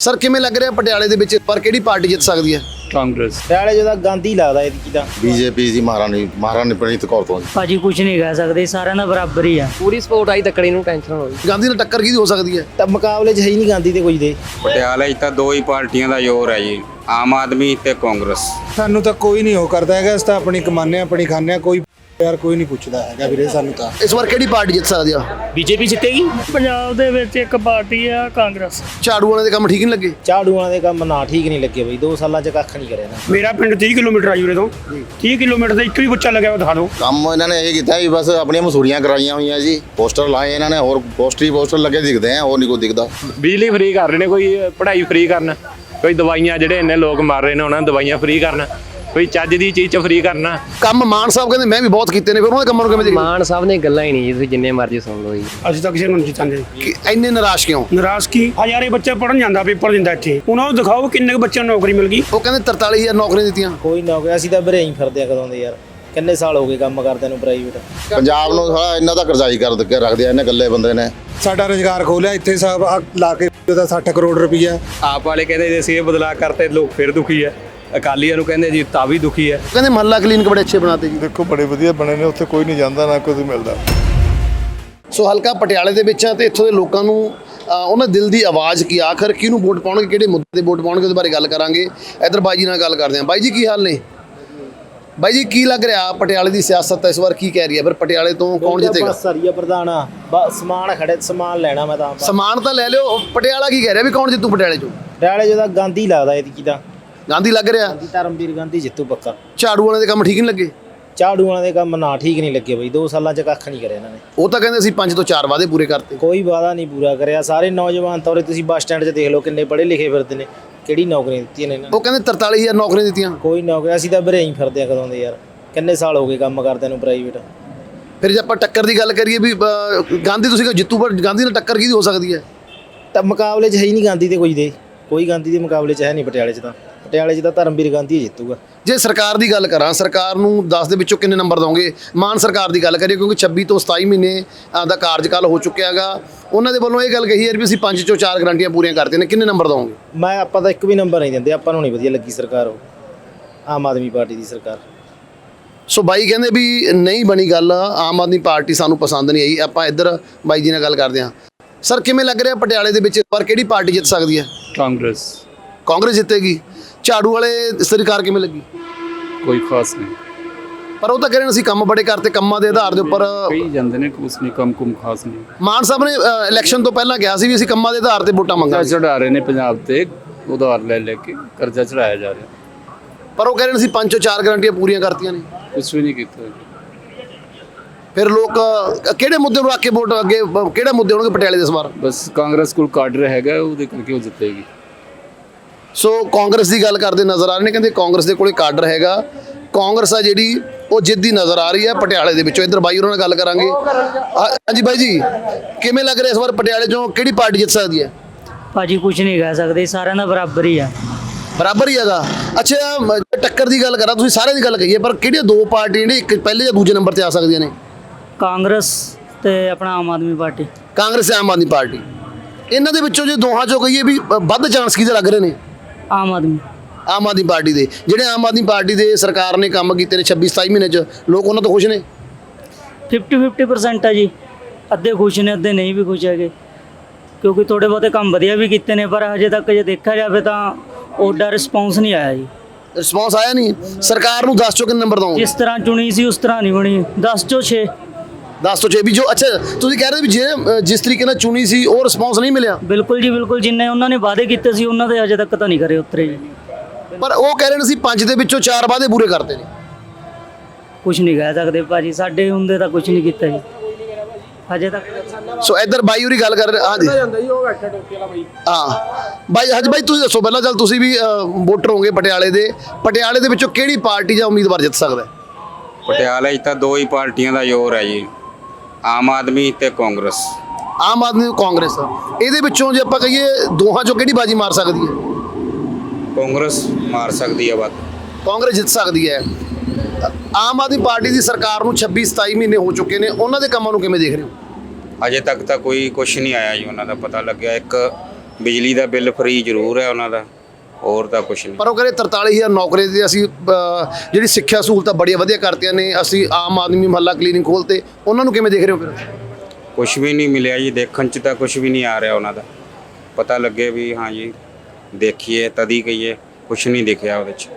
Sir ਕਿਵੇਂ ਲੱਗ ਰਿਹਾ ਪਟਿਆਲੇ ਦੇ ਵਿੱਚ? ਪਰ ਕਿਹੜੀ ਪਾਰਟੀ ਜਿੱਤ ਸਕਦੀ ਹੈ? ਕਾਂਗਰਸ। ਪਟਿਆਲੇ ਜਿਹਦਾ ਗਾਂਧੀ ਲੱਗਦਾ ਇਹਦੀ ਤਾਂ ਬੀਜੇਪੀ ਦੀ ਮਹਾਰਾਣੀ ਮਹਾਰਾਣੀ ਪ੍ਰਨੀਤ ਕੌਰ ਤੋਂ ਭਾਜੀ ਕੁਝ ਨਹੀਂ ਕਹਿ ਸਕਦੇ ਸਾਰਿਆਂ ਦਾ ਬਰਾਬਰ ਹੀ ਆ। ਪੂਰੀ ਸਪੋਰਟ ਆਈ ਤੱਕੜੀ ਨੂੰ ਟੈਨਸ਼ਨ ਹੋਈ। ਗਾਂਧੀ ਨਾਲ ਟੱਕਰ ਕਿਹਦੀ ਹੋ ਸਕਦੀ ਹੈ? ਤਾਂ ਮੁਕਾਬਲੇ 'ਚ ਹੈ ਹੀ ਨਹੀਂ ਗਾਂਧੀ ਤੇ ਕੋਈ ਦੇ। ਪਟਿਆਲੇ 'ਚ ਤਾਂ ਦੋ ਹੀ ਪਾਰਟੀਆਂ ਦਾ ਜ਼ੋਰ ਹੈ ਜੀ ਆਮ ਆਦਮੀ ਤੇ ਕਾਂਗਰਸ। ਸਾਨੂੰ ਤਾਂ ਕੋਈ ਨਹੀਂ ਉਹ ਕਰਦਾ ਹੈਗਾ ਅਸੀਂ ਤਾਂ ਆਪਣੀ ਕਮਾਨੇ ਆਪਣੀ ਖਾਂਦੇ ਹਾਂ ਕੋਈ ਯਾਰ ਕੋਈ ਨਹੀਂ ਪੁੱਛਦਾ ਹੈਗਾ ਵੀਰੇ ਸਾਨੂੰ ਤਾਂ। ਇਸ ਵਾਰ ਕਿਹੜੀ ਪਾਰਟੀ ਜਿੱਤ ਸਕਦੀ ਆ? ਬੀਜੇਪੀ ਜਿੱਤੇਗੀ? ਪੰਜਾਬ ਦੇ ਵਿੱਚ ਇੱਕ ਪਾਰਟੀ ਆ ਕਾਂਗਰਸ। ਝਾੜੂ ਵਾਲੇ ਦੇ ਕੰਮ ਠੀਕ ਨਹੀਂ ਲੱਗੇ? ਝਾੜੂ ਵਾਲਿਆਂ ਦੇ ਕੰਮ ਨਾ ਠੀਕ ਨਹੀਂ ਲੱਗੇ ਬਈ 2 ਸਾਲਾਂ 'ਚ ਕੱਖ ਨਹੀਂ ਕਰਿਆ ਨਾ। ਮੇਰਾ ਪਿੰਡ 30 ਕਿਲੋਮੀਟਰ ਆ ਜੂਰੇ ਤੋਂ। 30 ਕਿਲੋਮੀਟਰ ਦਾ ਇੱਕ ਵੀ ਬੱਚਾ ਲੱਗਿਆ ਉਹ ਦਿਖਾ ਦਿਓ ਕੰਮ ਇਹਨਾਂ ਨੇ ਇਹ ਕੀਤਾ ਵੀ ਬਸ ਆਪਣੀਆਂ ਮਸੂਰੀਆਂ ਕਰਾਈਆਂ ਹੋਈਆਂ ਜੀ। ਪੋਸਟਰ ਲਾਏ ਇਹਨਾਂ ਨੇ ਹੋਰ ਪੋਸਟਰ ਹੀ ਪੋਸਟਰ ਲੱਗੇ ਦਿਖਦੇ ਆ ਹੋਰ ਨਹੀਂ ਕੋਈ ਦਿਖਦਾ। ਬਿਜਲੀ ਫ੍ਰੀ ਕਰ ਰਹੇ ਨੇ ਕੋਈ ਪੜ੍ਹਾਈ ਫ੍ਰੀ ਕਰਨਾ। ਕੋਈ ਦਵਾਈਆਂ ਜਿਹੜੇ ਇੰਨੇ ਲੋਕ ਮਰ ਰਹੇ ਨੇ ਉਹਨਾਂ ਨੂੰ ਦਵਾਈਆਂ ਫ੍ਰੀ ਕਰਨਾ। ਕੋਈ ਚੱਜ ਦੀ ਚੀਜ਼ ਚ ਫ੍ਰੀ ਕਰਨਾ। ਕੰਮ ਮਾਨ ਸਾਹਿਬ ਕਹਿੰਦੇ ਮੈਂ ਵੀ ਬਹੁਤ ਕੀਤੇ ਨੇ ਫਿਰ ਉਹਨਾਂ ਦੇ ਕੰਮਾਂ ਨੂੰ ਕਿਵੇਂ ਦੇਖਦੇ? ਮਾਨ ਸਾਹਿਬ ਨੇ ਗੱਲਾਂ ਹੀ ਨਹੀਂ ਜੀ ਤੁਸੀਂ ਜਿੰਨੇ ਮਰਜ਼ੀ ਸੁਣ ਲਓ ਜੀ। ਅਸੀਂ ਤਾਂ ਕਿਸੇ ਨੂੰ ਨਹੀਂ ਚਾਹੁੰਦੇ ਕਿ ਇੰਨੇ ਨਿਰਾਸ਼ ਕਿਉਂ? ਨਿਰਾਸ਼ ਕੀ? ਹਜ਼ਾਰੇ ਬੱਚੇ ਪੜਨ ਜਾਂਦਾ ਪੇਪਰ ਦਿੰਦਾ ਇੱਥੇ। ਉਹਨਾਂ ਨੂੰ ਦਿਖਾਓ ਕਿੰਨੇ ਕੁ ਬੱਚਿਆਂ ਨੂੰ ਨੌਕਰੀ ਮਿਲ ਗਈ। ਉਹ ਕਹਿੰਦੇ 43000 ਨੌਕਰੀਆਂ ਦਿੱਤੀਆਂ। ਕੋਈ ਨਾ ਹੋਇਆ ਅਸੀਂ ਤਾਂ ਬਰੇ ਹੀ ਫਿਰਦੇ ਆ ਕਦੋਂ ਦੇ ਯਾਰ। ਕਿੰਨੇ ਸਾਲ ਹੋ ਗਏ ਕੰਮ ਕਰਦਿਆਂ ਨੂੰ ਪ੍ਰਾਈਵੇਟ ਪੰਜਾਬ ਨੂੰ ਸਾਰਾ ਇਹਨਾਂ ਦਾ ਕਰਜ਼ਾਈ ਕਰ ਰੱਖਦੇ ਆ ਇਹਨੇ ਗੱਲੇ ਬੰਦੇ ਨੇ। ਸਾਡਾ ਰੋਜ਼ਗਾਰ ਖੋਲਿਆ ਇੱਥੇ ਸਭ ਲਾ ਕੇ ਉਹਦਾ 60 ਕਰੋੜ ਰੁਪਈਆ। ਆਪ ਵਾਲੇ ਕਹਿੰਦੇ ਜੇ ਅਸੀਂ ਇਹ ਬਦਲਾਅ ਕਰਤੇ ਲੋਕ ਫਿਰ ਦੁਖੀ ਹੈ ਅਕਾਲੀਆਂ ਨੂੰ ਕਹਿੰਦੇ ਜੀ ਤਾਂ ਵੀ ਦੁਖੀ ਹੈ। ਕਹਿੰਦੇ ਮਹੱਲਾ ਕਲੀਨਿਕ ਬੜੇ ਅੱਛੇ ਬਣਾਤੇ ਜੀ। ਦੇਖੋ ਬੜੇ ਵਧੀਆ ਬਣੇ ਨੇ ਉੱਥੇ ਕੋਈ ਨਹੀਂ ਜਾਂਦਾ ਨਾ ਕੋਈ ਮਿਲਦਾ। ਸੋ ਹਲਕਾ ਪਟਿਆਲੇ ਦੇ ਵਿੱਚ ਆ ਤੇ ਇੱਥੋਂ ਦੇ ਲੋਕਾਂ ਨੂੰ ਉਹਨਾਂ ਦੇ ਦਿਲ ਦੀ ਆਵਾਜ਼ ਕੀ ਆ, ਆਖਰ ਕਿਹਨੂੰ ਵੋਟ ਪਾਉਣਗੇ ਕਿਹੜੇ ਮੁੱਦੇ ਤੇ ਵੋਟ ਪਾਉਣਗੇ ਉਹਦੇ ਬਾਰੇ ਗੱਲ ਕਰਾਂਗੇ। ਇਧਰ ਬਾਈ ਜੀ ਨਾਲ ਗੱਲ ਕਰਦੇ ਹਾਂ। ਬਾਈ ਜੀ ਕੀ ਹਾਲ ਨੇ? ਬਾਈ ਜੀ ਕੀ ਲੱਗ ਰਿਹਾ ਪਟਿਆਲੇ ਦੀ ਸਿਆਸਤ ਇਸ ਵਾਰ ਕੀ ਕਹਿ ਰਹੀ ਹੈ? ਫਿਰ ਪਟਿਆਲੇ ਤੋਂ ਕੌਣ ਜਿੱਤੇਗਾ? ਬਸ ਸਰੀਆ ਪ੍ਰਧਾਨ ਆ। ਸਮਾਨ ਖੜੇ ਸਮਾਨ ਲੈਣਾ ਮੈਂ ਤਾਂ। ਸਮਾਨ ਤਾਂ ਲੈ ਲਿਓ। ਪਟਿਆਲਾ ਕੀ ਕਹਿ ਰਿਹਾ ਵੀ ਕੌਣ ਜਿੱਤੂ ਪਟਿਆਲੇ ਚੋਂ? ਪਟਿਆਲੇ ਜਿਹਦਾ ਗਾਂਧੀ ਲੱਗਦਾ ਇਹਦੀ ਤਾਂ। ਗਾਂਧੀ ਲੱਗ ਰਿਹਾ? ਗਾਂਧੀ ਧਰਮਵੀਰ ਗਾਂਧੀ ਜਿੱਤੂ ਪੱਕਾ। ਝਾੜੂ ਵਾਲੇ ਦੇ ਕੰਮ ਠੀਕ ਨਹੀਂ ਲੱਗੇ? ਝਾੜੂ ਵਾਲਿਆਂ ਦੇ ਕੰਮ ਨਾ ਠੀਕ ਨਹੀਂ ਲੱਗੇ ਬਈ 2 ਸਾਲਾਂ 'ਚ ਕੱਖ ਨਹੀਂ ਕਰਿਆ ਇਹਨਾਂ ਨੇ। ਉਹ ਤਾਂ ਕਹਿੰਦੇ ਅਸੀਂ 5 ਤੋਂ 4 ਵਾਅਦੇ ਪੂਰੇ ਕਰਤੇ। ਕੋਈ ਵਾਦਾ ਨਹੀਂ ਪੂਰਾ ਕਰਿਆ ਸਾਰੇ ਨੌਜਵਾਨ ਤੌਰੇ ਤੁਸੀਂ ਬੱਸ ਸਟੈਂਡ 'ਚ ਦੇਖ ਲਓ ਕਿੰਨੇ ਪੜ੍ਹੇ ਲਿਖੇ ਫਿਰਦੇ ਨੇ ਕਿਹੜੀ ਨੌਕਰੀਆਂ ਦਿੱਤੀਆਂ ਨੇ ਇਹਨਾਂ ਨੇ। ਉਹ ਕਹਿੰਦੇ 43000 ਨੌਕਰੀਆਂ ਦਿੱਤੀਆਂ। ਕੋਈ ਨੌਕਰੀ ਅਸੀਂ ਤਾਂ ਬਰੇ ਹੀ ਫਿਰਦੇ ਆ ਕਦੋਂ ਦੇ ਯਾਰ ਕਿੰਨੇ ਸਾਲ ਹੋ ਗਏ ਕੰਮ ਕਰਦਿਆਂ ਨੂੰ ਪ੍ਰਾਈਵੇਟ ਫਿਰ ਜੇ ਆਪਾਂ ਟੱਕਰ ਦੀ ਗੱਲ ਕਰੀਏ ਵੀ ਗਾਂਧੀ ਤੁਸੀਂ ਕਹੋ ਜਿੱਤੂ ਪਰ ਗਾਂਧੀ ਨਾਲ ਟੱਕਰ ਕਿਹਦੀ ਹੋ ਸਕਦੀ ਹੈ? ਤਾਂ ਮੁਕਾਬਲੇ 'ਚ ਹੈ ਹੀ ਨਹੀਂ ਗਾਂਧੀ ਤੇ ਕੋਈ ਦੇ ਕੋਈ ਗਾਂਧੀ ਦੇ ਮੁਕਾਬਲੇ 'ਚ ਹੈ ਨਹੀਂ ਪਟਿਆਲੇ 'ਚ ਤਾਂ। ਪਟਿਆਲੇ 'ਚ ਤਾਂ ਧਰਮਵੀਰ ਗਾਂਧੀ ਜਿੱਤੂਗਾ। ਜੇ ਸਰਕਾਰ ਦੀ ਗੱਲ ਕਰਾਂ ਸਰਕਾਰ ਨੂੰ 10 ਦੇ ਵਿੱਚੋਂ ਕਿੰਨੇ ਨੰਬਰ ਦੋਗੇ ਮਾਨ ਸਰਕਾਰ ਦੀ ਗੱਲ ਕਰੀਏ ਕਿਉਂਕਿ 26 ਤੋਂ 27 ਮਹੀਨੇ ਦਾ ਕਾਰਜਕਾਲ ਹੋ ਚੁੱਕਿਆ ਹੈਗਾ। ਉਹਨਾਂ ਦੇ ਵੱਲੋਂ ਇਹ ਗੱਲ ਕਹੀ ਹੈ ਵੀ ਅਸੀਂ 5 ਚੋਂ 4 ਗਰੰਟੀਆਂ ਪੂਰੀਆਂ ਕਰਤੀਆਂ ਨੇ ਕਿੰਨੇ ਨੰਬਰ ਦੋਗੇ ਮੈਂ ਆਪਾਂ ਤਾਂ ਇੱਕ ਵੀ ਨੰਬਰ ਨਹੀਂ ਦਿੰਦੇ। ਆਪਾਂ ਨੂੰ ਨਹੀਂ ਵਧੀਆ ਲੱਗੀ ਸਰਕਾਰ ਉਹ। ਆਮ ਆਦਮੀ ਪਾਰਟੀ ਦੀ ਸਰਕਾਰ। ਸੋ ਬਾਈ ਕਹਿੰਦੇ ਵੀ ਨਹੀਂ ਬਣੀ ਗੱਲ। ਆਮ ਆਦਮੀ ਪਾਰਟੀ ਸਾਨੂੰ ਪਸੰਦ ਨਹੀਂ ਆਈ। ਆਪਾਂ ਇੱਧਰ ਬਾਈ ਜੀ ਨਾਲ ਗੱਲ ਕਰਦੇ ਹਾਂ। ਸਰ ਕਿਵੇਂ ਲੱਗ ਰਿਹਾ ਪਟਿਆਲੇ ਦੇ ਵਿੱਚ? ਪਰ ਕਿਹੜੀ ਪਾਰਟੀ ਜਿੱਤ ਸਕਦੀ ਹੈ? ਕਾਂਗਰਸ। ਕਾਂਗਰਸ ਜਿੱਤੇਗੀ। ਝਾੜੂ ਵਾਲੇ ਸਰਕਾਰ ਕਿਵੇਂ ਲੱਗੀ? ਕੋਈ ਖਾਸ ਨਹੀਂ। ਪਰ ਉਹ ਤਾਂ ਕਹਿ ਰਹੇ ਨੇ ਅਸੀਂ ਕੰਮ ਬੜੇ ਕਰਤੇ ਕੰਮਾਂ ਦੇ ਆਧਾਰ ਦੇ ਉੱਪਰ ਕਈ ਜਾਂਦੇ ਨੇ ਕੁਛ ਨਹੀਂ ਕੰਮ ਕੁਮ ਖਾਸ ਨਹੀਂ। ਮਾਨ ਸਾਹਿਬ ਨੇ ਇਲੈਕਸ਼ਨ ਤੋਂ ਪਹਿਲਾਂ ਕਿਹਾ ਸੀ ਵੀ ਅਸੀਂ ਕੰਮਾਂ ਦੇ ਆਧਾਰ ਤੇ ਵੋਟਾਂ ਮੰਗਾਂਗੇ। ਚੜਾ ਰਹੇ ਨੇ ਪੰਜਾਬ ਤੇ ਉਧਾਰ ਲੈ ਲੈ ਕੇ ਕਰਜ਼ਾ ਚੜਾਇਆ ਜਾ ਰਿਹਾ। ਪਰ ਉਹ ਕਹਿ ਰਹੇ ਨੇ ਅਸੀਂ ਪੰਜ ਚੋਂ ਚਾਰ ਗਰੰਟੀਆਂ ਪੂਰੀਆਂ ਕਰਤੀਆਂ ਨੇ। ਕੁਝ ਵੀ ਨਹੀਂ ਕੀਤਾ। ਫਿਰ ਲੋਕ ਕਿਹੜੇ ਮੁੱਦੇ ਨੂੰ ਰੱਖ ਕੇ ਵੋਟ ਅੱਗੇ ਕਿਹੜੇ ਮੁੱਦੇ ਹੋਣਗੇ ਪਟਿਆਲੇ ਦੇ ਇਸ ਵਾਰ ਬਸ ਕਾਂਗਰਸ ਕੋਲ ਕਾਡਰ ਹੈਗਾ ਉਹਦੇ ਕਰਕੇ ਉਹ ਜਿੱਤੇਗੀ। ਸੋ ਕਾਂਗਰਸ ਦੀ ਗੱਲ ਕਰਦੇ ਨਜ਼ਰ ਆ ਰਹੇ ਨੇ ਕਹਿੰਦੇ ਕਾਂਗਰਸ ਦੇ ਕੋਲੇ ਕਾਡਰ ਹੈਗਾ। ਕਾਂਗਰਸ ਆ ਜਿਹੜੀ ਉਹ ਜਿੱਦੀ ਨਜ਼ਰ ਆ ਰਹੀ ਹੈ ਪਟਿਆਲੇ ਦੇ ਵਿੱਚੋਂ। ਇੱਧਰ ਬਾਈ ਉਹਨਾਂ ਨਾਲ ਗੱਲ ਕਰਾਂਗੇ। ਹਾਂਜੀ ਬਾਈ ਜੀ ਕਿਵੇਂ ਲੱਗ ਰਿਹਾ ਇਸ ਵਾਰ ਪਟਿਆਲੇ ਚੋਂ? ਕਿਹੜੀ ਪਾਰਟੀ ਜਿੱਤ ਸਕਦੀ ਹੈ? ਭਾਜੀ ਕੁਝ ਨਹੀਂ ਕਹਿ ਸਕਦੇ ਸਾਰਿਆਂ ਦਾ ਬਰਾਬਰ ਹੀ ਆ। ਬਰਾਬਰ ਹੀ ਹੈਗਾ। ਅੱਛਾ ਟੱਕਰ ਦੀ ਗੱਲ ਕਰਾਂ ਤੁਸੀਂ ਸਾਰਿਆਂ ਦੀ ਗੱਲ ਕਹੀਏ ਪਰ ਕਿਹੜੀਆਂ ਦੋ ਪਾਰਟੀਆਂ ਨੇ ਇੱਕ ਪਹਿਲੇ ਜਾਂ ਦੂਜੇ ਨੰਬਰ ਤੇ ਆ ਸਕਦੀਆਂ ਨੇ? ਕਾਂਗਰਸ ਤੇ ਆਪਣਾ ਆਮ ਆਦਮੀ ਪਾਰਟੀ। ਕਾਂਗਰਸ ਆਮ ਆਦਮੀ ਪਾਰਟੀ। ਇਹਨਾਂ ਦੇ ਵਿੱਚੋਂ ਜੇ ਦੋਹਾਂ ਚੋਂ ਕਹੀਏ ਵੀ ਵੱਧ ਚਾਂਸ ਕਿਹਦੇ ਲੱਗ ਰਹੇ ਨੇ? ਆਮ ਆਦਮੀ। ਆਮ ਆਦਮੀ ਪਾਰਟੀ ਦੇ। ਜਿਹੜੇ ਆਮ ਆਦਮੀ ਪਾਰਟੀ ਦੇ ਸਰਕਾਰ ਨੇ ਕੰਮ ਕੀਤੇ ਨੇ 26 27 ਮਹੀਨੇ ਚ ਲੋਕ ਉਹਨਾਂ ਤੋਂ ਖੁਸ਼ ਨੇ? 50 50% ਆ ਜੀ। ਅੱਧੇ ਖੁਸ਼ ਨੇ ਅੱਧੇ ਨਹੀਂ ਵੀ ਖੁਸ਼ ਹੈਗੇ। ਕਿਉਂਕਿ ਥੋੜੇ ਬਹੁਤੇ ਕੰਮ ਵਧੀਆ ਵੀ ਕੀਤੇ ਨੇ ਪਰ ਹਜੇ ਤੱਕ ਜੇ ਦੇਖਿਆ ਜਾਵੇ ਤਾਂ ਓਡਾ ਰਿਸਪੌਂਸ ਨਹੀਂ ਆਇਆ ਜੀ। ਰਿਸਪੌਂਸ ਆਇਆ ਨਹੀਂ। ਸਰਕਾਰ ਨੂੰ 10 ਚੋਂ ਕਿੰਨੇ ਨੰਬਰ ਦਵਾਂਗੇ ਜਿਸ ਤਰ੍ਹਾਂ ਚੁਣੀ ਸੀ ਉਸ ਤਰ੍ਹਾਂ ਨਹੀਂ ਬਣੀ। 10 ਚੋਂ 6 10 ਤੋਂ 6 ਵੀ ਜੋ ਅੱਛਾ ਤੁਸੀਂ ਕਹਿ ਰਹੇ ਵੀ ਜੇ ਜਿਸ ਤਰੀਕੇ ਨਾਲ ਚੁਣੀ ਸੀ ਉਹ ਰਿਸਪੌਂਸ ਨਹੀਂ ਮਿਲਿਆ? ਬਿਲਕੁਲ ਜੀ ਬਿਲਕੁਲ ਜਿੰਨੇ ਉਹਨਾਂ ਨੇ ਵਾਅਦੇ ਕੀਤੇ ਸੀ ਉਹਨਾਂ ਦੇ ਹਜੇ ਤੱਕ ਤਾਂ ਨਹੀਂ ਕਰੇ ਉਤਰੇ ਜੀ। ਪਰ ਉਹ ਕਹਿ ਰਹੇ ਨੇ ਅਸੀਂ ਪੰਜ ਦੇ ਵਿੱਚੋਂ ਚਾਰ ਵਾਅਦੇ ਪੂਰੇ ਕਰਤੇ ਨੇ। ਕੁਝ ਨਹੀਂ ਕਹਿ ਸਕਦੇ ਭਾਜੀ ਸਾਡੇ ਹੁੰਦੇ ਤਾਂ ਕੁਝ ਨਹੀਂ ਕੀਤਾ ਜੀ। ਹਜੇ ਤੱਕ ਸੋ ਇੱਧਰ ਬਾਈ ਹੋਰੀ ਗੱਲ ਕਰ ਰਹੇ ਹਾਂ ਜੀ ਜਾਂਦਾ ਜੀ ਉਹ ਬੈਠਾ ਟੋਪੀ ਵਾਲਾ ਬਾਈ। ਹਾਂ। ਬਾਈ ਹਾਂਜੀ ਬਾਈ ਤੁਸੀਂ ਦੱਸੋ ਪਹਿਲਾਂ ਚੱਲ ਤੁਸੀਂ ਵੀ ਵੋਟਰ ਹੋਗੇ ਪਟਿਆਲੇ ਦੇ। ਪਟਿਆਲੇ ਦੇ ਵਿੱਚੋਂ ਕਿਹੜੀ ਪਾਰਟੀ ਜਾਂ ਉਮੀਦਵਾਰ ਜਿੱਤ ਸਕਦਾ ਹੈ? ਪਟਿਆਲੇ 'ਚ ਤਾਂ ਦੋ ਹੀ ਪਾਰਟੀਆਂ ਦਾ ਜ਼ੋਰ ਹੈ ਜੀ। ਆਮ ਆਦਮੀ ਤੇ ਕਾਂਗਰਸ। ਆਮ ਆਦਮੀ ਕਾਂਗਰਸ। ਇਹਦੇ ਵਿੱਚੋਂ ਜੇ ਆਪਾਂ ਕਹੀਏ ਦੋਹਾਂ ਚੋਂ ਕਿਹੜੀ ਬਾਜੀ ਮਾਰ ਸਕਦੀ ਹੈ? ਕਾਂਗਰਸ ਮਾਰ ਸਕਦੀ ਹੈ ਵੱਧ। ਕਾਂਗਰਸ ਜਿੱਤ ਸਕਦੀ ਹੈ। ਆਮ ਆਦਮੀ ਪਾਰਟੀ ਦੀ ਸਰਕਾਰ ਨੂੰ 26 27 ਮਹੀਨੇ ਹੋ ਚੁੱਕੇ ਨੇ। ਉਹਨਾਂ ਦੇ ਕੰਮਾਂ ਨੂੰ ਕਿਵੇਂ ਦੇਖ ਰਹੇ ਹੋ? ਅਜੇ ਤੱਕ ਤਾਂ ਕੋਈ ਕੁਝ ਨਹੀਂ ਆਇਆ ਜੀ ਉਹਨਾਂ ਦਾ ਪਤਾ ਲੱਗਿਆ। ਇੱਕ ਬਿਜਲੀ ਦਾ ਬਿੱਲ ਫ੍ਰੀ ਜ਼ਰੂਰ ਹੈ ਉਹਨਾਂ ਦਾ। ਹੋਰ ਤਾਂ ਕੁਝ ਨਹੀਂ। ਪਰ ਉਹ ਕਹਿੰਦੇ 43000 ਨੌਕਰੀ ਦੀ ਅਸੀਂ ਅਹ, ਜਿਹੜੀ ਸਿੱਖਿਆ ਸਹੂਲਤਾਂ ਬੜੀਆਂ ਵਧੀਆ ਕਰਤੀਆਂ ਨੇ ਅਸੀਂ ਆਮ ਆਦਮੀ ਮਹੱਲਾ ਕਲੀਨਿਕ ਖੋਲਤੇ ਉਹਨਾਂ ਨੂੰ ਕਿਵੇਂ ਦੇਖ ਰਹੇ ਹੋ ਫਿਰ? ਕੁਝ ਵੀ ਨਹੀਂ ਮਿਲਿਆ ਜੀ ਦੇਖਣ 'ਚ ਤਾਂ ਕੁਝ ਵੀ ਨਹੀਂ ਆ ਰਿਹਾ ਉਹਨਾਂ ਦਾ। ਪਤਾ ਲੱਗੇ ਵੀ ਹਾਂ ਜੀ ਦੇਖੀਏ ਤਦੀ ਕਹੀਏ ਕੁਝ ਨਹੀਂ ਦਿਖਿਆ ਉਹਦੇ 'ਚ।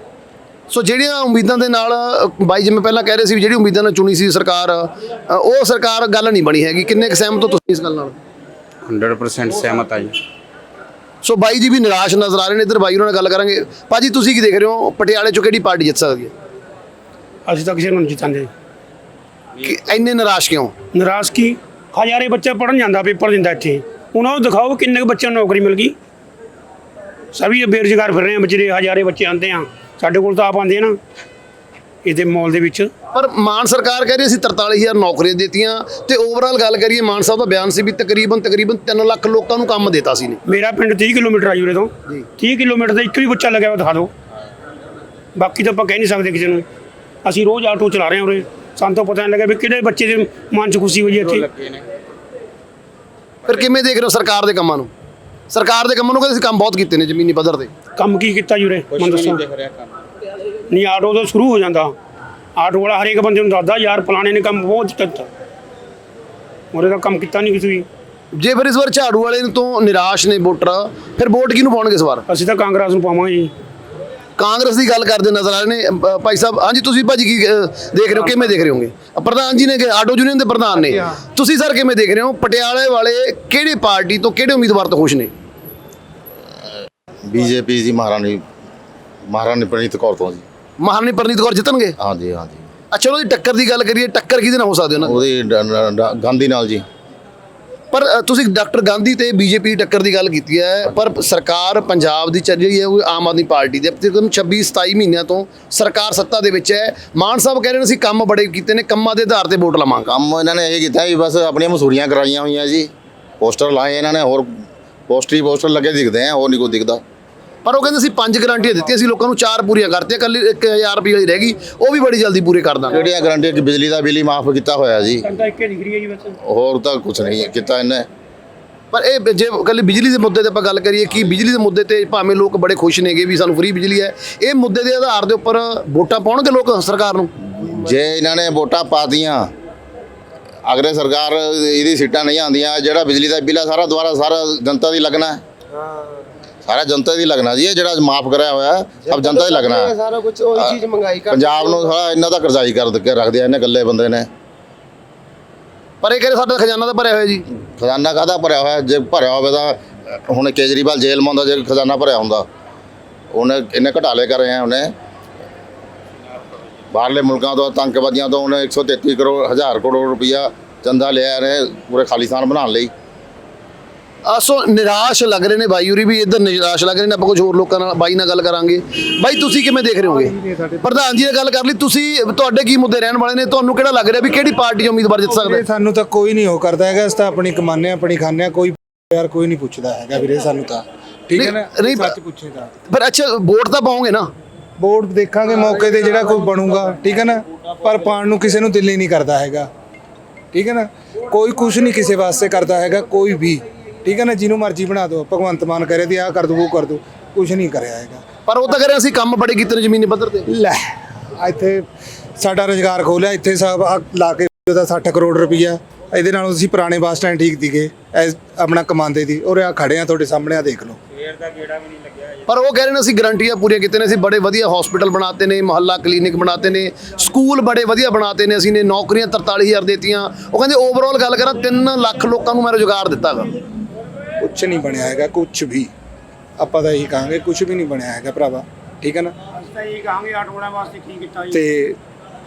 ਸੋ ਜਿਹੜੀਆਂ ਉਮੀਦਾਂ ਦੇ ਨਾਲ ਅ, ਬਾਈ ਜਿਵੇਂ ਪਹਿਲਾਂ ਕਹਿ ਰਹੇ ਸੀ ਵੀ ਜਿਹੜੀ ਉਮੀਦਾਂ ਨਾਲ ਚੁਣੀ ਸੀ ਸਰਕਾਰ ਅ, ਉਹ ਸਰਕਾਰ ਗੱਲ ਨਹੀਂ ਬਣੀ ਹੈਗੀ। ਕਿੰਨੇ ਕੁ ਸਹਿਮਤ ਹੋ ਤੁਸੀਂ ਇਸ ਗੱਲ ਨਾਲ? 100% ਸਹਿਮਤ ਆ ਜੀ। ਸੋ ਬਾਈ ਜੀ ਵੀ ਨਿਰਾਸ਼ ਨਜ਼ਰ ਆ ਰਹੇ ਨੇ ਇੱਧਰ ਬਾਈ ਉਹਨਾਂ ਨਾਲ ਗੱਲ ਕਰਾਂਗੇ। ਭਾਜੀ ਤੁਸੀਂ ਕੀ ਦੇਖ ਰਹੇ ਹੋ? ਪਟਿਆਲੇ ਚੋਂ ਕਿਹੜੀ ਪਾਰਟੀ ਜਿੱਤ ਸਕਦੀ ਹੈ? ਅਸੀਂ ਤਾਂ ਕਿਸੇ ਨੂੰ ਨਹੀਂ ਜਿੱਤਾਂਗੇ। ਕਿ ਇੰਨੇ ਨਿਰਾਸ਼ ਕਿਉਂ? ਨਿਰਾਸ਼ ਕੀ? ਹਜ਼ਾਰੇ ਬੱਚਾ ਪੜਨ ਜਾਂਦਾ ਪੇਪਰ ਦਿੰਦਾ ਇੱਥੇ। ਉਹਨਾਂ ਨੂੰ ਦਿਖਾਓ ਕਿੰਨੇ ਕੁ ਬੱਚਿਆਂ ਨੂੰ ਨੌਕਰੀ ਮਿਲ ਗਈ। ਸਭੀ ਬੇਰੁਜ਼ਗਾਰ ਫਿਰ ਰਹੇ ਆ ਵਿਚਾਰੇ ਹਜ਼ਾਰੇ ਬੱਚੇ ਆਉਂਦੇ ਆ। ਸਾਡੇ ਕੋਲ ਤਾਂ ਆਪ ਆਉਂਦੇ ਆ ਨਾ। ਇਹਦੇ ਮਾਲ ਦੇ ਵਿੱਚ। ਪਰ ਮਾਨ ਸਰਕਾਰ ਕਹਿ ਰਹੀ ਅਸੀਂ 43000 ਨੌਕਰੀਆਂ ਦਿੱਤੀਆਂ ਤੇ ਓਵਰਆਲ ਗੱਲ ਕਰੀਏ ਮਾਨ ਸਾਹਿਬ ਦਾ ਬਿਆਨ ਸੀ ਵੀ ਤਕਰੀਬਨ ਤਕਰੀਬਨ 3 ਲੱਖ ਲੋਕਾਂ ਨੂੰ ਕੰਮ ਦਿੱਤਾ ਸੀ ਨੇ ਮੇਰਾ ਪਿੰਡ 30 ਕਿਲੋਮੀਟਰ ਆ ਜੂਰੇ ਤੋਂ। 30 ਕਿਲੋਮੀਟਰ ਦਾ ਇੱਕ ਵੀ ਬੱਚਾ ਲੱਗਿਆ ਦਿਖਾ ਦਿਓ। ਬਾਕੀ ਤਾਂ ਆਪਾਂ ਕਹਿ ਨਹੀਂ ਸਕਦੇ ਕਿਸੇ ਨੂੰ। ਅਸੀਂ ਰੋਜ਼ ਆਟੋ ਚਲਾ ਰਹੇ ਹਾਂ ਉਰੇ। ਸਾਨੂੰ ਤਾਂ ਪਤਾ ਨਹੀਂ ਲੱਗਿਆ ਵੀ ਕਿਹੜੇ ਬੱਚੇ ਦੇ ਮਨ 'ਚ ਖੁਸ਼ੀ ਹੋਈ ਇੱਥੇ। ਫਿਰ ਕਿਵੇਂ ਦੇਖ ਰਹੇ ਹੋ ਸਰਕਾਰ ਦੇ ਕੰਮਾਂ ਨੂੰ? ਸਰਕਾਰ ਦੇ ਕੰਮਾਂ ਨੂੰ ਕਹਿੰਦੇ ਅਸੀਂ ਕੰਮ ਬਹੁਤ ਕੀਤੇ ਨੇ ਜ਼ਮੀਨੀ ਪੱਧਰ ਤੇ। ਕੰਮ ਕੀ ਕੀਤਾ ਜੂਰੇ ਮੈਨੂੰ ਦੱਸੋ। ਨਹੀਂ ਆਟੋ ਤੋਂ ਸ਼ੁਰੂ ਹੋ ਜਾਂਦਾ। ਆਟੋ ਵਾਲਾ ਹਰੇਕ ਬੰਦੇ ਨੂੰ ਦੱਸਦਾ ਯਾਰ ਫਲਾਣੇ ਨੇ ਕੰਮ ਬਹੁਤ ਕੀਤਾ। ਉਹਦੇ ਦਾ ਕੰਮ ਕੀਤਾ ਨਹੀਂ ਕਿਸੇ ਵੀ। ਜੇ ਫਿਰ ਇਸ ਵਾਰ ਝਾੜੂ ਵਾਲੇ ਤੋਂ ਨਿਰਾਸ਼ ਨੇ ਵੋਟਰ ਫਿਰ ਵੋਟ ਕਿਹਨੂੰ ਪਾਉਣਗੇ ਇਸ ਵਾਰ? ਅਸੀਂ ਤਾਂ ਕਾਂਗਰਸ ਨੂੰ ਪਾਵਾਂਗੇ ਜੀ। ਕਾਂਗਰਸ ਦੀ ਗੱਲ ਕਰਦੇ ਨਜ਼ਰ ਆ ਰਹੇ ਨੇ ਅ, ਭਾਈ ਸਾਹਿਬ ਹਾਂਜੀ ਤੁਸੀਂ ਭਾਜੀ ਕੀ ਅ, ਦੇਖ ਰਹੇ ਹੋ ਕਿਵੇਂ ਦੇਖ ਰਹੇ ਹੋਗੇ? ਪ੍ਰਧਾਨ ਜੀ ਨੇ ਕਿ ਆਟੋ ਯੂਨੀਅਨ ਦੇ ਪ੍ਰਧਾਨ ਨੇ। ਤੁਸੀਂ ਸਰ ਕਿਵੇਂ ਦੇਖ ਰਹੇ ਹੋ? ਪਟਿਆਲੇ ਵਾਲੇ ਕਿਹੜੀ ਪਾਰਟੀ ਤੋਂ ਕਿਹੜੇ ਉਮੀਦਵਾਰ ਤੋਂ ਖੁਸ਼ ਨੇ? ਬੀਜੇਪੀ ਜੀ ਮਹਾਰਾਣੀ ਮਹਾਰਾਣੀ ਪ੍ਰਨੀਤ ਕੌਰ ਤੋਂ ਜੀ। ਮਹਾਰਾਣੀ ਪ੍ਰਨੀਤ ਕੌਰ ਜਿੱਤਣਗੇ? ਹਾਂਜੀ ਹਾਂਜੀ। ਅੱਛਾ ਉਹਦੀ ਟੱਕਰ ਦੀ ਗੱਲ ਕਰੀਏ ਟੱਕਰ ਕਿਹਦੇ ਨਾਲ ਹੋ ਸਕਦੀ ਉਹਨਾਂ ਦੀ? ਉਹਦੀ ਡ- ਡ- ਡ- ਗਾਂਧੀ ਨਾਲ ਜੀ। ਪਰ ਅ, ਤੁਸੀਂ ਡਾਕਟਰ ਗਾਂਧੀ ਤੇ ਬੀਜੇਪੀ ਦੀ ਟੱਕਰ ਦੀ ਗੱਲ ਕੀਤੀ ਹੈ ਪਰ ਸਰਕਾਰ ਪੰਜਾਬ ਦੀ ਚੱਲ ਰਹੀ ਹੈ ਉਹ ਆਮ ਆਦਮੀ ਪਾਰਟੀ ਦੀ ਤਕਰੀਬਨ 26 27 ਮਹੀਨਿਆਂ ਤੋਂ ਸਰਕਾਰ ਸੱਤਾ ਦੇ ਵਿੱਚ ਹੈ। ਮਾਨ ਸਾਹਿਬ ਕਹਿ ਰਹੇ ਨੇ ਅਸੀਂ ਕੰਮ ਬੜੇ ਕੀਤੇ ਨੇ ਕੰਮਾਂ ਦੇ ਆਧਾਰ ਤੇ ਵੋਟ ਲਵਾਂਗੇ। ਕੰਮ ਇਹਨਾਂ ਨੇ ਇਹ ਕੀਤਾ ਵੀ ਬਸ ਆਪਣੀਆਂ ਮਸੂਰੀਆਂ ਕਰਾਈਆਂ ਹੋਈਆਂ ਜੀ। ਪੋਸਟਰ ਲਾਏ ਇਹਨਾਂ ਨੇ ਹੋਰ ਪੋਸਟਰੀ ਪੋਸਟਰ ਲੱਗੇ ਦਿਖਦੇ ਆ ਹੋਰ ਨਹੀਂ ਕੋਈ ਦਿਖਦਾ। ਪਰ ਉਹ ਕਹਿੰਦੇ ਸੀ ਪੰਜ ਗਾਰੰਟੀਆਂ ਦਿੱਤੀਆਂ ਸੀ ਲੋਕਾਂ ਨੂੰ ਚਾਰ ਪੂਰੀਆਂ ਕਰਤੀਆਂ ਕੱਲੀ 1000 ਰੁਪਏ ਵਾਲੀ ਰਹਿ ਗਈ ਉਹ ਵੀ ਬੜੀ ਜਲਦੀ ਪੂਰੇ ਕਰ ਦਾਂਗੇ। ਕਿਹੜੀਆਂ ਗਰੰਟੀ ਕਿ ਬਿਜਲੀ ਦਾ ਬਿੱਲ ਹੀ ਮਾਫ ਕੀਤਾ ਹੋਇਆ ਜੀ। ਤਾਂ ਇੱਕੇ ਦਿਖ ਰਹੀ ਹੈ ਜੀ ਬਸ। ਹੋਰ ਤਾਂ ਕੁਝ ਨਹੀਂ ਕੀਤਾ ਇਹਨੇ। ਪਰ ਇਹ ਜੇ ਕੱਲੀ ਬਿਜਲੀ ਦੇ ਮੁੱਦੇ ਤੇ ਆਪਾਂ ਗੱਲ ਕਰੀਏ ਕਿ ਬਿਜਲੀ ਦੇ ਮੁੱਦੇ ਤੇ ਭਾਵੇਂ ਲੋਕ ਬੜੇ ਖੁਸ਼ ਨੇਗੇ ਵੀ ਸਾਨੂੰ ਫ੍ਰੀ ਬਿਜਲੀ ਹੈ ਇਹ ਮੁੱਦੇ ਦੇ ਆਧਾਰ ਦੇ ਉੱਪਰ ਵੋਟਾਂ ਪਾਉਣਗੇ ਲੋਕ ਸਰਕਾਰ ਨੂੰ? ਜੇ ਇਹਨਾਂ ਨੇ ਵੋਟਾਂ ਪਾਤੀਆਂ ਅਗਰੇ ਸਰਕਾਰ ਇਹਦੀ ਸੀਟਾਂ ਨਹੀਂ ਆਉਂਦੀਆਂ ਜਿਹੜਾ ਬਿਜਲੀ ਦਾ ਬਿੱਲ ਆ ਸਾਰਾ ਦੁਆਰਾ ਸਾਰਾ ਜਨਤਾ ਦੀ ਲੱਗਣਾ ਹੈ। ਸਾਰਾ ਜਨਤਾ ਦੀ ਲੱਗਣਾ ਜੀ ਇਹ ਜਿਹੜਾ ਮਾਫ ਕਰਿਆ ਹੋਇਆ ਸਭ ਜਨਤਾ ਦੀ ਲੱਗਣਾ। ਸਾਰਾ ਕੁਝ ਉਹੀ ਚੀਜ਼ ਮੰਗਾਈ ਪੰਜਾਬ ਨੂੰ ਸਾਰਾ ਇਹਨਾਂ ਦਾ ਕਰਜ਼ਾਈ ਕਰ ਕੇ ਰੱਖਦੇ ਆ ਇਹਨੇ ਇਕੱਲੇ ਬੰਦੇ ਨੇ। ਪਰ ਇਹ ਕਹਿੰਦੇ ਸਾਡਾ ਖਜ਼ਾਨਾ ਤਾਂ ਭਰਿਆ ਹੋਇਆ ਜੀ? ਖਜ਼ਾਨਾ ਕਾਹਦਾ ਭਰਿਆ ਹੋਇਆ? ਜੇ ਭਰਿਆ ਹੋਵੇ ਤਾਂ ਹੁਣ ਕੇਜਰੀਵਾਲ ਜੇਲ੍ਹ ਮਾ ਹੁੰਦਾ ਜੇ ਖਜ਼ਾਨਾ ਭਰਿਆ ਹੁੰਦਾ। ਉਹਨੇ ਇਹਨੇ ਘਟਾਲੇ ਕਰ ਰਹੇ ਆ ਉਹਨੇ। ਬਾਹਰਲੇ ਮੁਲਕਾਂ ਤੋਂ ਆਤੰਕਵਾਦੀਆਂ ਤੋਂ ਉਹਨੇ 133 ਕਰੋੜ ਹਜ਼ਾਰ ਕਰੋੜ ਰੁਪਈਆ ਚੰਦਾ ਲਿਆ ਨੇ ਪੂਰੇ ਖਾਲਿਸਤਾਨ ਬਣਾਉਣ ਲਈ। ਆ ਸੋ ਨਿਰਾਸ਼ ਲੱਗ ਰਹੇ ਨੇ ਬਾਈ ਹੋਰੀ ਵੀ ਇੱਧਰ ਨਿਰਾਸ਼ ਲੱਗ ਰਹੇ ਨੇ ਆਪਾਂ ਕੁਝ ਹੋਰ ਲੋਕਾਂ ਨਾਲ ਬਾਈ ਨਾਲ ਗੱਲ ਕਰਾਂਗੇ। ਬਾਈ ਤੁਸੀਂ ਕਿਵੇਂ ਦੇਖ ਰਹੇ ਹੋਗੇ? ਪ੍ਰਧਾਨ ਜੀ ਨੇ ਗੱਲ ਕਰ ਲਈ ਤੁਸੀਂ ਤੁਹਾਡੇ ਕੀ ਮੁੱਦੇ ਰਹਿਣ ਵਾਲੇ ਨੇ? ਤੁਹਾਨੂੰ ਕਿਹੜਾ ਲੱਗ ਰਿਹਾ ਵੀ ਕਿਹੜੀ ਪਾਰਟੀ ਉਮੀਦਵਾਰ ਜਿੱਤ ਸਕਦਾ ਸਾਨੂੰ ਤਾਂ ਕੋਈ ਨਹੀਂ ਉਹ ਕਰਦਾ ਹੈਗਾ ਅਸੀਂ ਤਾਂ ਆਪਣੀ ਕਮਾਨੇ ਆਪਣੀ ਆ ਕੋਈ ਯਾਰ ਕੋਈ ਨਹੀਂ ਪੁੱਛਦਾ ਹੈਗਾ ਵੀਰੇ ਸਾਨੂੰ ਤਾਂ। ਠੀਕ ਹੈ ਨਾ? ਨਹੀਂ, ਸੱਚ ਪੁੱਛੇ ਤਾਂ। ਪਰ ਅੱਛਾ ਵੋਟ ਤਾਂ ਪਾਓਗੇ ਨਾ? ਵੋਟ ਦੇਖਾਂਗੇ ਮੌਕੇ ਤੇ ਜਿਹੜਾ ਕੋਈ ਬਣੂਗਾ ਠੀਕ ਹੈ ਨਾ? ਪਰ ਪਾਣ ਨੂੰ ਕਿਸੇ ਨੂੰ ਦਿਲ ਹੀ ਨਹੀਂ ਕਰਦਾ ਹੈਗਾ। ਠੀਕ ਹੈ ਨਾ? ਕੋਈ ਕੁਝ ਨਹੀਂ ਕਿਸੇ ਵਾਸਤੇ ਕਰਦਾ ਹੈਗਾ ਕੋਈ ਵੀ। ਠੀਕ ਹੈ ਨਾ ਜਿਹਨੂੰ ਮਰਜ਼ੀ ਬਣਾ ਦਿਓ ਭਗਵੰਤ ਮਾਨ ਕਰੇ ਤੇ ਆਹ ਕਰ ਦੋ ਉਹ ਕਰ ਦੋ ਕੁਝ ਨਹੀਂ ਕਰਿਆ ਹੈਗਾ। ਪਰ ਉਹ ਤਾਂ ਕਹ ਰਹੇ ਅਸੀਂ ਕੰਮ ਬੜੇ ਕੀਤੇ ਨੇ ਜ਼ਮੀਨੀ ਪੱਧਰ ਤੇ। ਲੈ ਇੱਥੇ ਸਾਡਾ ਰੋਜ਼ਗਾਰ ਖੋਲਿਆ ਇੱਥੇ ਸਭ ਲਾ ਕੇ ਉਹਦਾ 60 ਕਰੋੜ ਰੁਪਈਆ। ਇਹਦੇ ਨਾਲੋਂ ਤੁਸੀਂ ਪੁਰਾਣੇ ਬੱਸ ਸਟੈਂਡ ਠੀਕ ਦੀਗੇ ਆਪਣਾ ਕਮਾਉਂਦੇ ਦੀ ਔਰ ਆ ਖੜੇ ਆ ਤੁਹਾਡੇ ਸਾਹਮਣੇ ਆ ਦੇਖ ਲਓ। ਪਰ ਉਹ ਕਹਿ ਰਹੇ ਨੇ ਅਸੀਂ ਗਰੰਟੀਆਂ ਪੂਰੀਆਂ ਕੀਤੇ ਨੇ ਅਸੀਂ ਬੜੇ ਵਧੀਆ ਹਸਪੀਟਲ ਬਣਾਤੇ ਨੇ ਮੁਹੱਲਾ ਕਲੀਨਿਕ ਬਣਾਤੇ ਨੇ ਸਕੂਲ ਬੜੇ ਵਧੀਆ ਬਣਾਤੇ ਨੇ ਅਸੀਂ ਨੇ ਨੌਕਰੀਆਂ 43000 ਦਿੱਤੀਆਂ। ਉਹ ਕਹਿੰਦੇ ਓਵਰਆਲ ਗੱਲ ਕਰਾਂ 3 ਲੱਖ ਲੋਕਾਂ ਨੂੰ ਮੈਂ ਰੁਜ਼ਗਾਰ ਦਿੱਤਾਗਾ ਕੁਝ ਨਹੀਂ ਬਣਿਆ ਹੈਗਾ ਕੁਝ ਵੀ। ਆਪਾਂ ਤਾਂ ਇਹੀ ਕਹਾਂਗੇ ਕੁਝ ਵੀ ਨਹੀਂ ਬਣਿਆ ਹੈਗਾ ਭਰਾਵਾ ਠੀਕ ਹੈ ਨਾ? ਅਸੀਂ ਤਾਂ ਇਹ ਕਹਾਂਗੇ ਆਟੋ ਵਾਲਿਆਂ ਵਾਸਤੇ ਕੀ ਕੀਤਾ ਜੀ? ਤੇ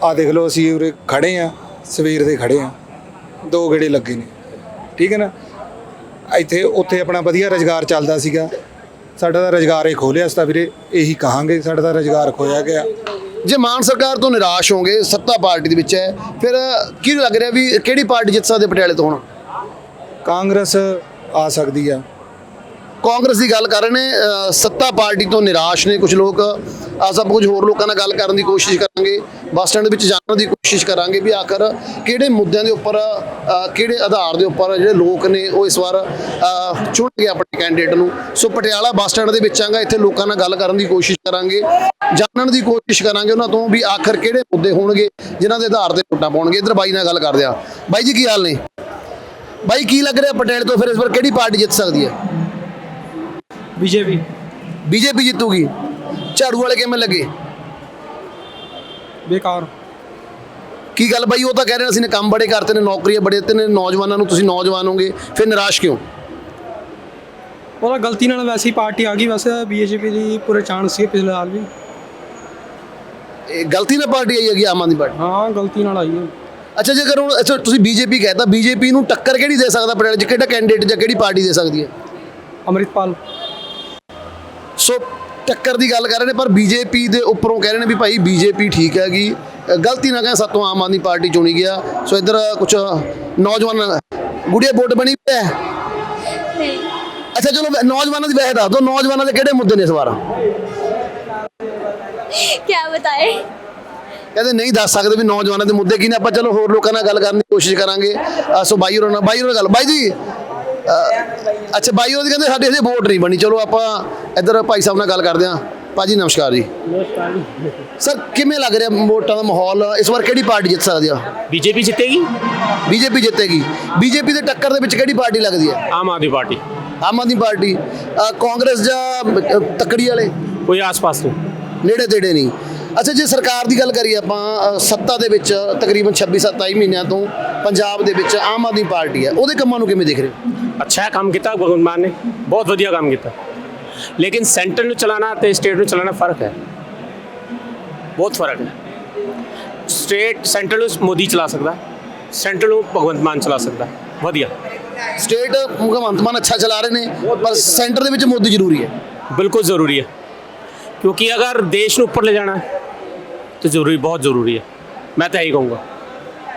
ਆ ਦੇਖ ਲਓ ਅਸੀਂ ਉਰੇ ਖੜੇ ਆ ਸਵੇਰ ਦੇ ਖੜੇ ਆ ਦੋ ਗੇੜੇ ਲੱਗੇ ਨੇ ਠੀਕ ਹੈ ਨਾ? ਇੱਥੇ ਉੱਥੇ ਆਪਣਾ ਵਧੀਆ ਰੋਜ਼ਗਾਰ ਚੱਲਦਾ ਸੀਗਾ। ਸਾਡਾ ਤਾਂ ਰੋਜ਼ਗਾਰ ਹੀ ਖੋਲਿਆ ਅਸੀਂ ਤਾਂ ਵੀਰੇ ਇਹੀ ਕਹਾਂਗੇ ਸਾਡਾ ਤਾਂ ਰੋਜ਼ਗਾਰ ਖੋਇਆ ਗਿਆ। ਜੇ ਮਾਨ ਸਰਕਾਰ ਤੋਂ ਨਿਰਾਸ਼ ਹੋਗੇ ਸੱਤਾ ਪਾਰਟੀ ਦੇ ਵਿੱਚ ਹੈ ਫਿਰ ਕੀ ਲੱਗ ਰਿਹਾ ਵੀ ਕਿਹੜੀ ਪਾਰਟੀ ਜਿੱਤ ਸਕਦੀ ਪਟਿਆਲੇ ਤੋਂ ਹੁਣ? ਕਾਂਗਰਸ ਆ ਸਕਦੀ ਆ। ਕਾਂਗਰਸ ਦੀ ਗੱਲ ਕਰ ਰਹੇ ਨੇ ਅ, ਸੱਤਾ ਪਾਰਟੀ ਤੋਂ ਨਿਰਾਸ਼ ਨੇ ਕੁਝ ਲੋਕ। ਆ ਸਭ ਕੁਝ ਹੋਰ ਲੋਕਾਂ ਨਾਲ ਗੱਲ ਕਰਨ ਦੀ ਕੋਸ਼ਿਸ਼ ਕਰਾਂਗੇ ਬੱਸ ਸਟੈਂਡ ਵਿੱਚ ਜਾਣਨ ਦੀ ਕੋਸ਼ਿਸ਼ ਕਰਾਂਗੇ ਵੀ ਆਖਰ ਕਿਹੜੇ ਮੁੱਦਿਆਂ ਦੇ ਉੱਪਰ ਅ, ਕਿਹੜੇ ਆਧਾਰ ਦੇ ਉੱਪਰ ਜਿਹੜੇ ਲੋਕ ਨੇ ਉਹ ਇਸ ਵਾਰ ਅ, ਚੁਣਨਗੇ ਆਪਣੇ ਕੈਂਡੀਡੇਟ ਨੂੰ। ਸੋ ਪਟਿਆਲਾ ਬੱਸ ਸਟੈਂਡ ਦੇ ਵਿੱਚ ਆਂਗਾ ਇੱਥੇ ਲੋਕਾਂ ਨਾਲ ਗੱਲ ਕਰਨ ਦੀ ਕੋਸ਼ਿਸ਼ ਕਰਾਂਗੇ ਜਾਣਨ ਦੀ ਕੋਸ਼ਿਸ਼ ਕਰਾਂਗੇ ਉਹਨਾਂ ਤੋਂ ਵੀ ਆਖਰ ਕਿਹੜੇ ਮੁੱਦੇ ਹੋਣਗੇ ਜਿਨ੍ਹਾਂ ਦੇ ਆਧਾਰ ਤੇ ਵੋਟਾਂ ਪਾਉਣਗੇ। ਇਧਰ ਬਾਈ ਨਾਲ ਗੱਲ ਕਰਦੇ ਆ ਬਾਈ ਜੀ ਕੀ ਹਾਲ ਨੇ? ਬਾਈ ਕੀ ਲੱਗ ਰਿਹਾ ਪਟਿਆਲੇ ਤੋਂ ਫਿਰ ਇਸ ਵਾਰ ਕਿਹੜੀ ਪਾਰਟੀ ਜਿੱਤ ਸਕਦੀ ਹੈ? ਬੀਜੇਪੀ। ਬੀਜੇਪੀ ਜਿੱਤੂਗੀ। ਝਾੜੂ ਵਾਲੇ ਕਿਵੇਂ ਲੱਗੇ? ਬੇਕਾਰ। ਕੀ ਗੱਲ ਬਾਈ ਉਹ ਤਾਂ ਕਹਿ ਰਹੇ ਨੇ ਅਸੀਂ ਨੇ ਕੰਮ ਬੜੇ ਕਰਤੇ ਨੇ ਨੌਕਰੀਆਂ ਬੜੇ ਦਿੱਤੇ ਨੇ ਨੌਜਵਾਨਾਂ ਨੂੰ ਤੁਸੀਂ ਨੌਜਵਾਨ ਹੋਗੇ ਫਿਰ ਨਿਰਾਸ਼ ਕਿਉਂ? ਉਹਦਾ ਗਲਤੀ ਨਾਲ ਵੈਸੀ ਪਾਰਟੀ ਆ ਗਈ ਵੈਸੇ ਬੀਜੇਪੀ ਦੀ ਪੂਰੇ ਚਾਂਸ ਸੀ ਪਿਛਲੇ ਸਾਲ ਵੀ। ਇਹ ਗਲਤੀ ਨਾਲ ਪਾਰਟੀ ਆਈ ਹੈਗੀ ਆਮ ਆਦਮੀ ਪਾਰਟੀ? ਹਾਂ ਗਲਤੀ ਨਾਲ ਆਈ ਹੈ। ਅੱਛਾ ਜੇਕਰ ਹੁਣ ਅੱਛਾ ਤੁਸੀਂ ਬੀਜੇਪੀ ਕਹਿੰਦਾ ਬੀਜੇਪੀ ਨੂੰ ਟੱਕਰ ਕਿਹੜੀ ਦੇ ਸਕਦਾ ਪਟਿਆਲੇ 'ਚ? ਕਿਹੜਾ ਕੈਂਡੀਡੇਟ ਜਾਂ ਕਿਹੜੀ ਪਾਰਟੀ ਦੇ ਸਕਦੀ ਹੈ? ਅਮਰਿਤਪਾਲ। ਸੋ ਟੱਕਰ ਦੀ ਗੱਲ ਕਰ ਰਹੇ ਨੇ ਪਰ ਬੀਜੇਪੀ ਦੇ ਉੱਪਰੋਂ ਕਹਿ ਰਹੇ ਨੇ ਵੀ ਭਾਈ ਬੀਜੇਪੀ ਠੀਕ ਹੈਗੀ। ਗਲਤੀ ਨਾ ਕਹੇ ਸਾਤੋਂ ਆਮ ਆਦਮੀ ਪਾਰਟੀ ਚੁਣੀ ਗਿਆ। ਸੋ ਇੱਧਰ ਕੁਝ ਨੌਜਵਾਨ ਗੁੜੀਆ ਵੋਟ ਬਣੀ ਪਿਆ ਨਹੀਂ। ਅੱਛਾ ਚਲੋ ਨੌਜਵਾਨਾਂ ਦੀ ਵਹਿ ਦੱਸ ਦੋ ਨੌਜਵਾਨਾਂ ਦੇ ਕਿਹੜੇ ਮੁੱਦੇ ਨੇ ਇਸ ਵਾਰ? ਕੀ ਬਤਾਏ? ਕਹਿੰਦੇ ਨਹੀਂ ਦੱਸ ਸਕਦੇ ਵੀ ਨੌਜਵਾਨਾਂ ਦੇ ਮੁੱਦੇ ਕੀ ਨੇ ਆਪਾਂ ਚਲੋ ਹੋਰ ਲੋਕਾਂ ਨਾਲ ਗੱਲ ਕਰਨ ਦੀ ਕੋਸ਼ਿਸ਼ ਕਰਾਂਗੇ। ਸੋ ਬਾਈ ਹੋਰਾਂ ਨਾਲ ਬਾਈ ਹੋਰਾਂ ਨਾਲ ਗੱਲ ਬਾਈ ਜੀ ਅੱਛਾ ਬਾਈ ਹੋਰਾਂ ਦੀ ਕਹਿੰਦੇ ਸਾਡੇ ਹਜੇ ਵੋਟ ਨਹੀਂ ਬਣੀ। ਚਲੋ ਆਪਾਂ ਇੱਧਰ ਭਾਈ ਸਾਹਿਬ ਨਾਲ ਗੱਲ ਕਰਦੇ ਹਾਂ। ਭਾਜੀ ਨਮਸਕਾਰ ਜੀ। ਸਰ ਕਿਵੇਂ ਲੱਗ ਰਿਹਾ ਵੋਟਾਂ ਦਾ ਮਾਹੌਲ? ਇਸ ਵਾਰ ਕਿਹੜੀ ਪਾਰਟੀ ਜਿੱਤ ਸਕਦੀ ਆ? ਬੀਜੇਪੀ ਜਿੱਤੇਗੀ? ਬੀਜੇਪੀ ਜਿੱਤੇਗੀ। ਬੀਜੇਪੀ ਦੇ ਟੱਕਰ ਦੇ ਵਿੱਚ ਕਿਹੜੀ ਪਾਰਟੀ ਲੱਗਦੀ ਹੈ ਆਮ ਆਦਮੀ ਪਾਰਟੀ। ਆਮ ਆਦਮੀ ਪਾਰਟੀ। ਕਾਂਗਰਸ ਜਾਂ ਤੱਕੜੀ ਵਾਲੇ? ਕੋਈ ਆਸ-ਪਾਸ ਤੋਂ ਨੇੜੇ ਤੇੜੇ ਨਹੀਂ। ਅੱਛਾ ਜੇ ਸਰਕਾਰ ਦੀ ਗੱਲ ਕਰੀਏ ਆਪਾਂ ਸੱਤਾ ਦੇ ਵਿੱਚ ਤਕਰੀਬਨ 26 27 ਮਹੀਨਿਆਂ ਤੋਂ ਪੰਜਾਬ ਦੇ ਵਿੱਚ ਆਮ ਆਦਮੀ ਪਾਰਟੀ ਹੈ। ਉਹਦੇ ਕੰਮਾਂ ਨੂੰ ਕਿਵੇਂ ਦੇਖ ਰਹੇ ਅੱਛਾ ਕੰਮ ਕੀਤਾ ਭਗਵੰਤ ਮਾਨ ਨੇ? ਬਹੁਤ ਵਧੀਆ ਕੰਮ ਕੀਤਾ। ਲੇਕਿਨ ਸੈਂਟਰ ਨੂੰ ਚਲਾਣਾ ਤੇ ਸਟੇਟ ਨੂੰ ਚਲਾਣਾ ਫ਼ਰਕ ਹੈ। ਬਹੁਤ ਫ਼ਰਕ ਹੈ। ਸਟੇਟ ਸੈਂਟਰ ਨੂੰ ਮੋਦੀ ਚਲਾ ਸਕਦਾ ਸੈਂਟਰ ਨੂੰ ਭਗਵੰਤ ਮਾਨ ਚਲਾ ਸਕਦਾ। ਵਧੀਆ। ਸਟੇਟ ਭਗਵੰਤ ਮਾਨ ਅੱਛਾ ਚਲਾ ਰਹੇ ਨੇ ਪਰ ਸੈਂਟਰ ਦੇ ਵਿੱਚ ਮੋਦੀ ਜ਼ਰੂਰੀ ਹੈ। ਬਿਲਕੁਲ ਜ਼ਰੂਰੀ ਹੈ। ਕਿਉਂਕਿ ਅਗਰ ਦੇਸ਼ ਨੂੰ ਉੱਪਰ ਲੈ ਜਾਣਾ ਹੈ ਤਾਂ ਜ਼ਰੂਰੀ ਬਹੁਤ ਜ਼ਰੂਰੀ ਹੈ। ਮੈਂ ਤਾਂ ਇਹੀ ਕਹੂੰਗਾ।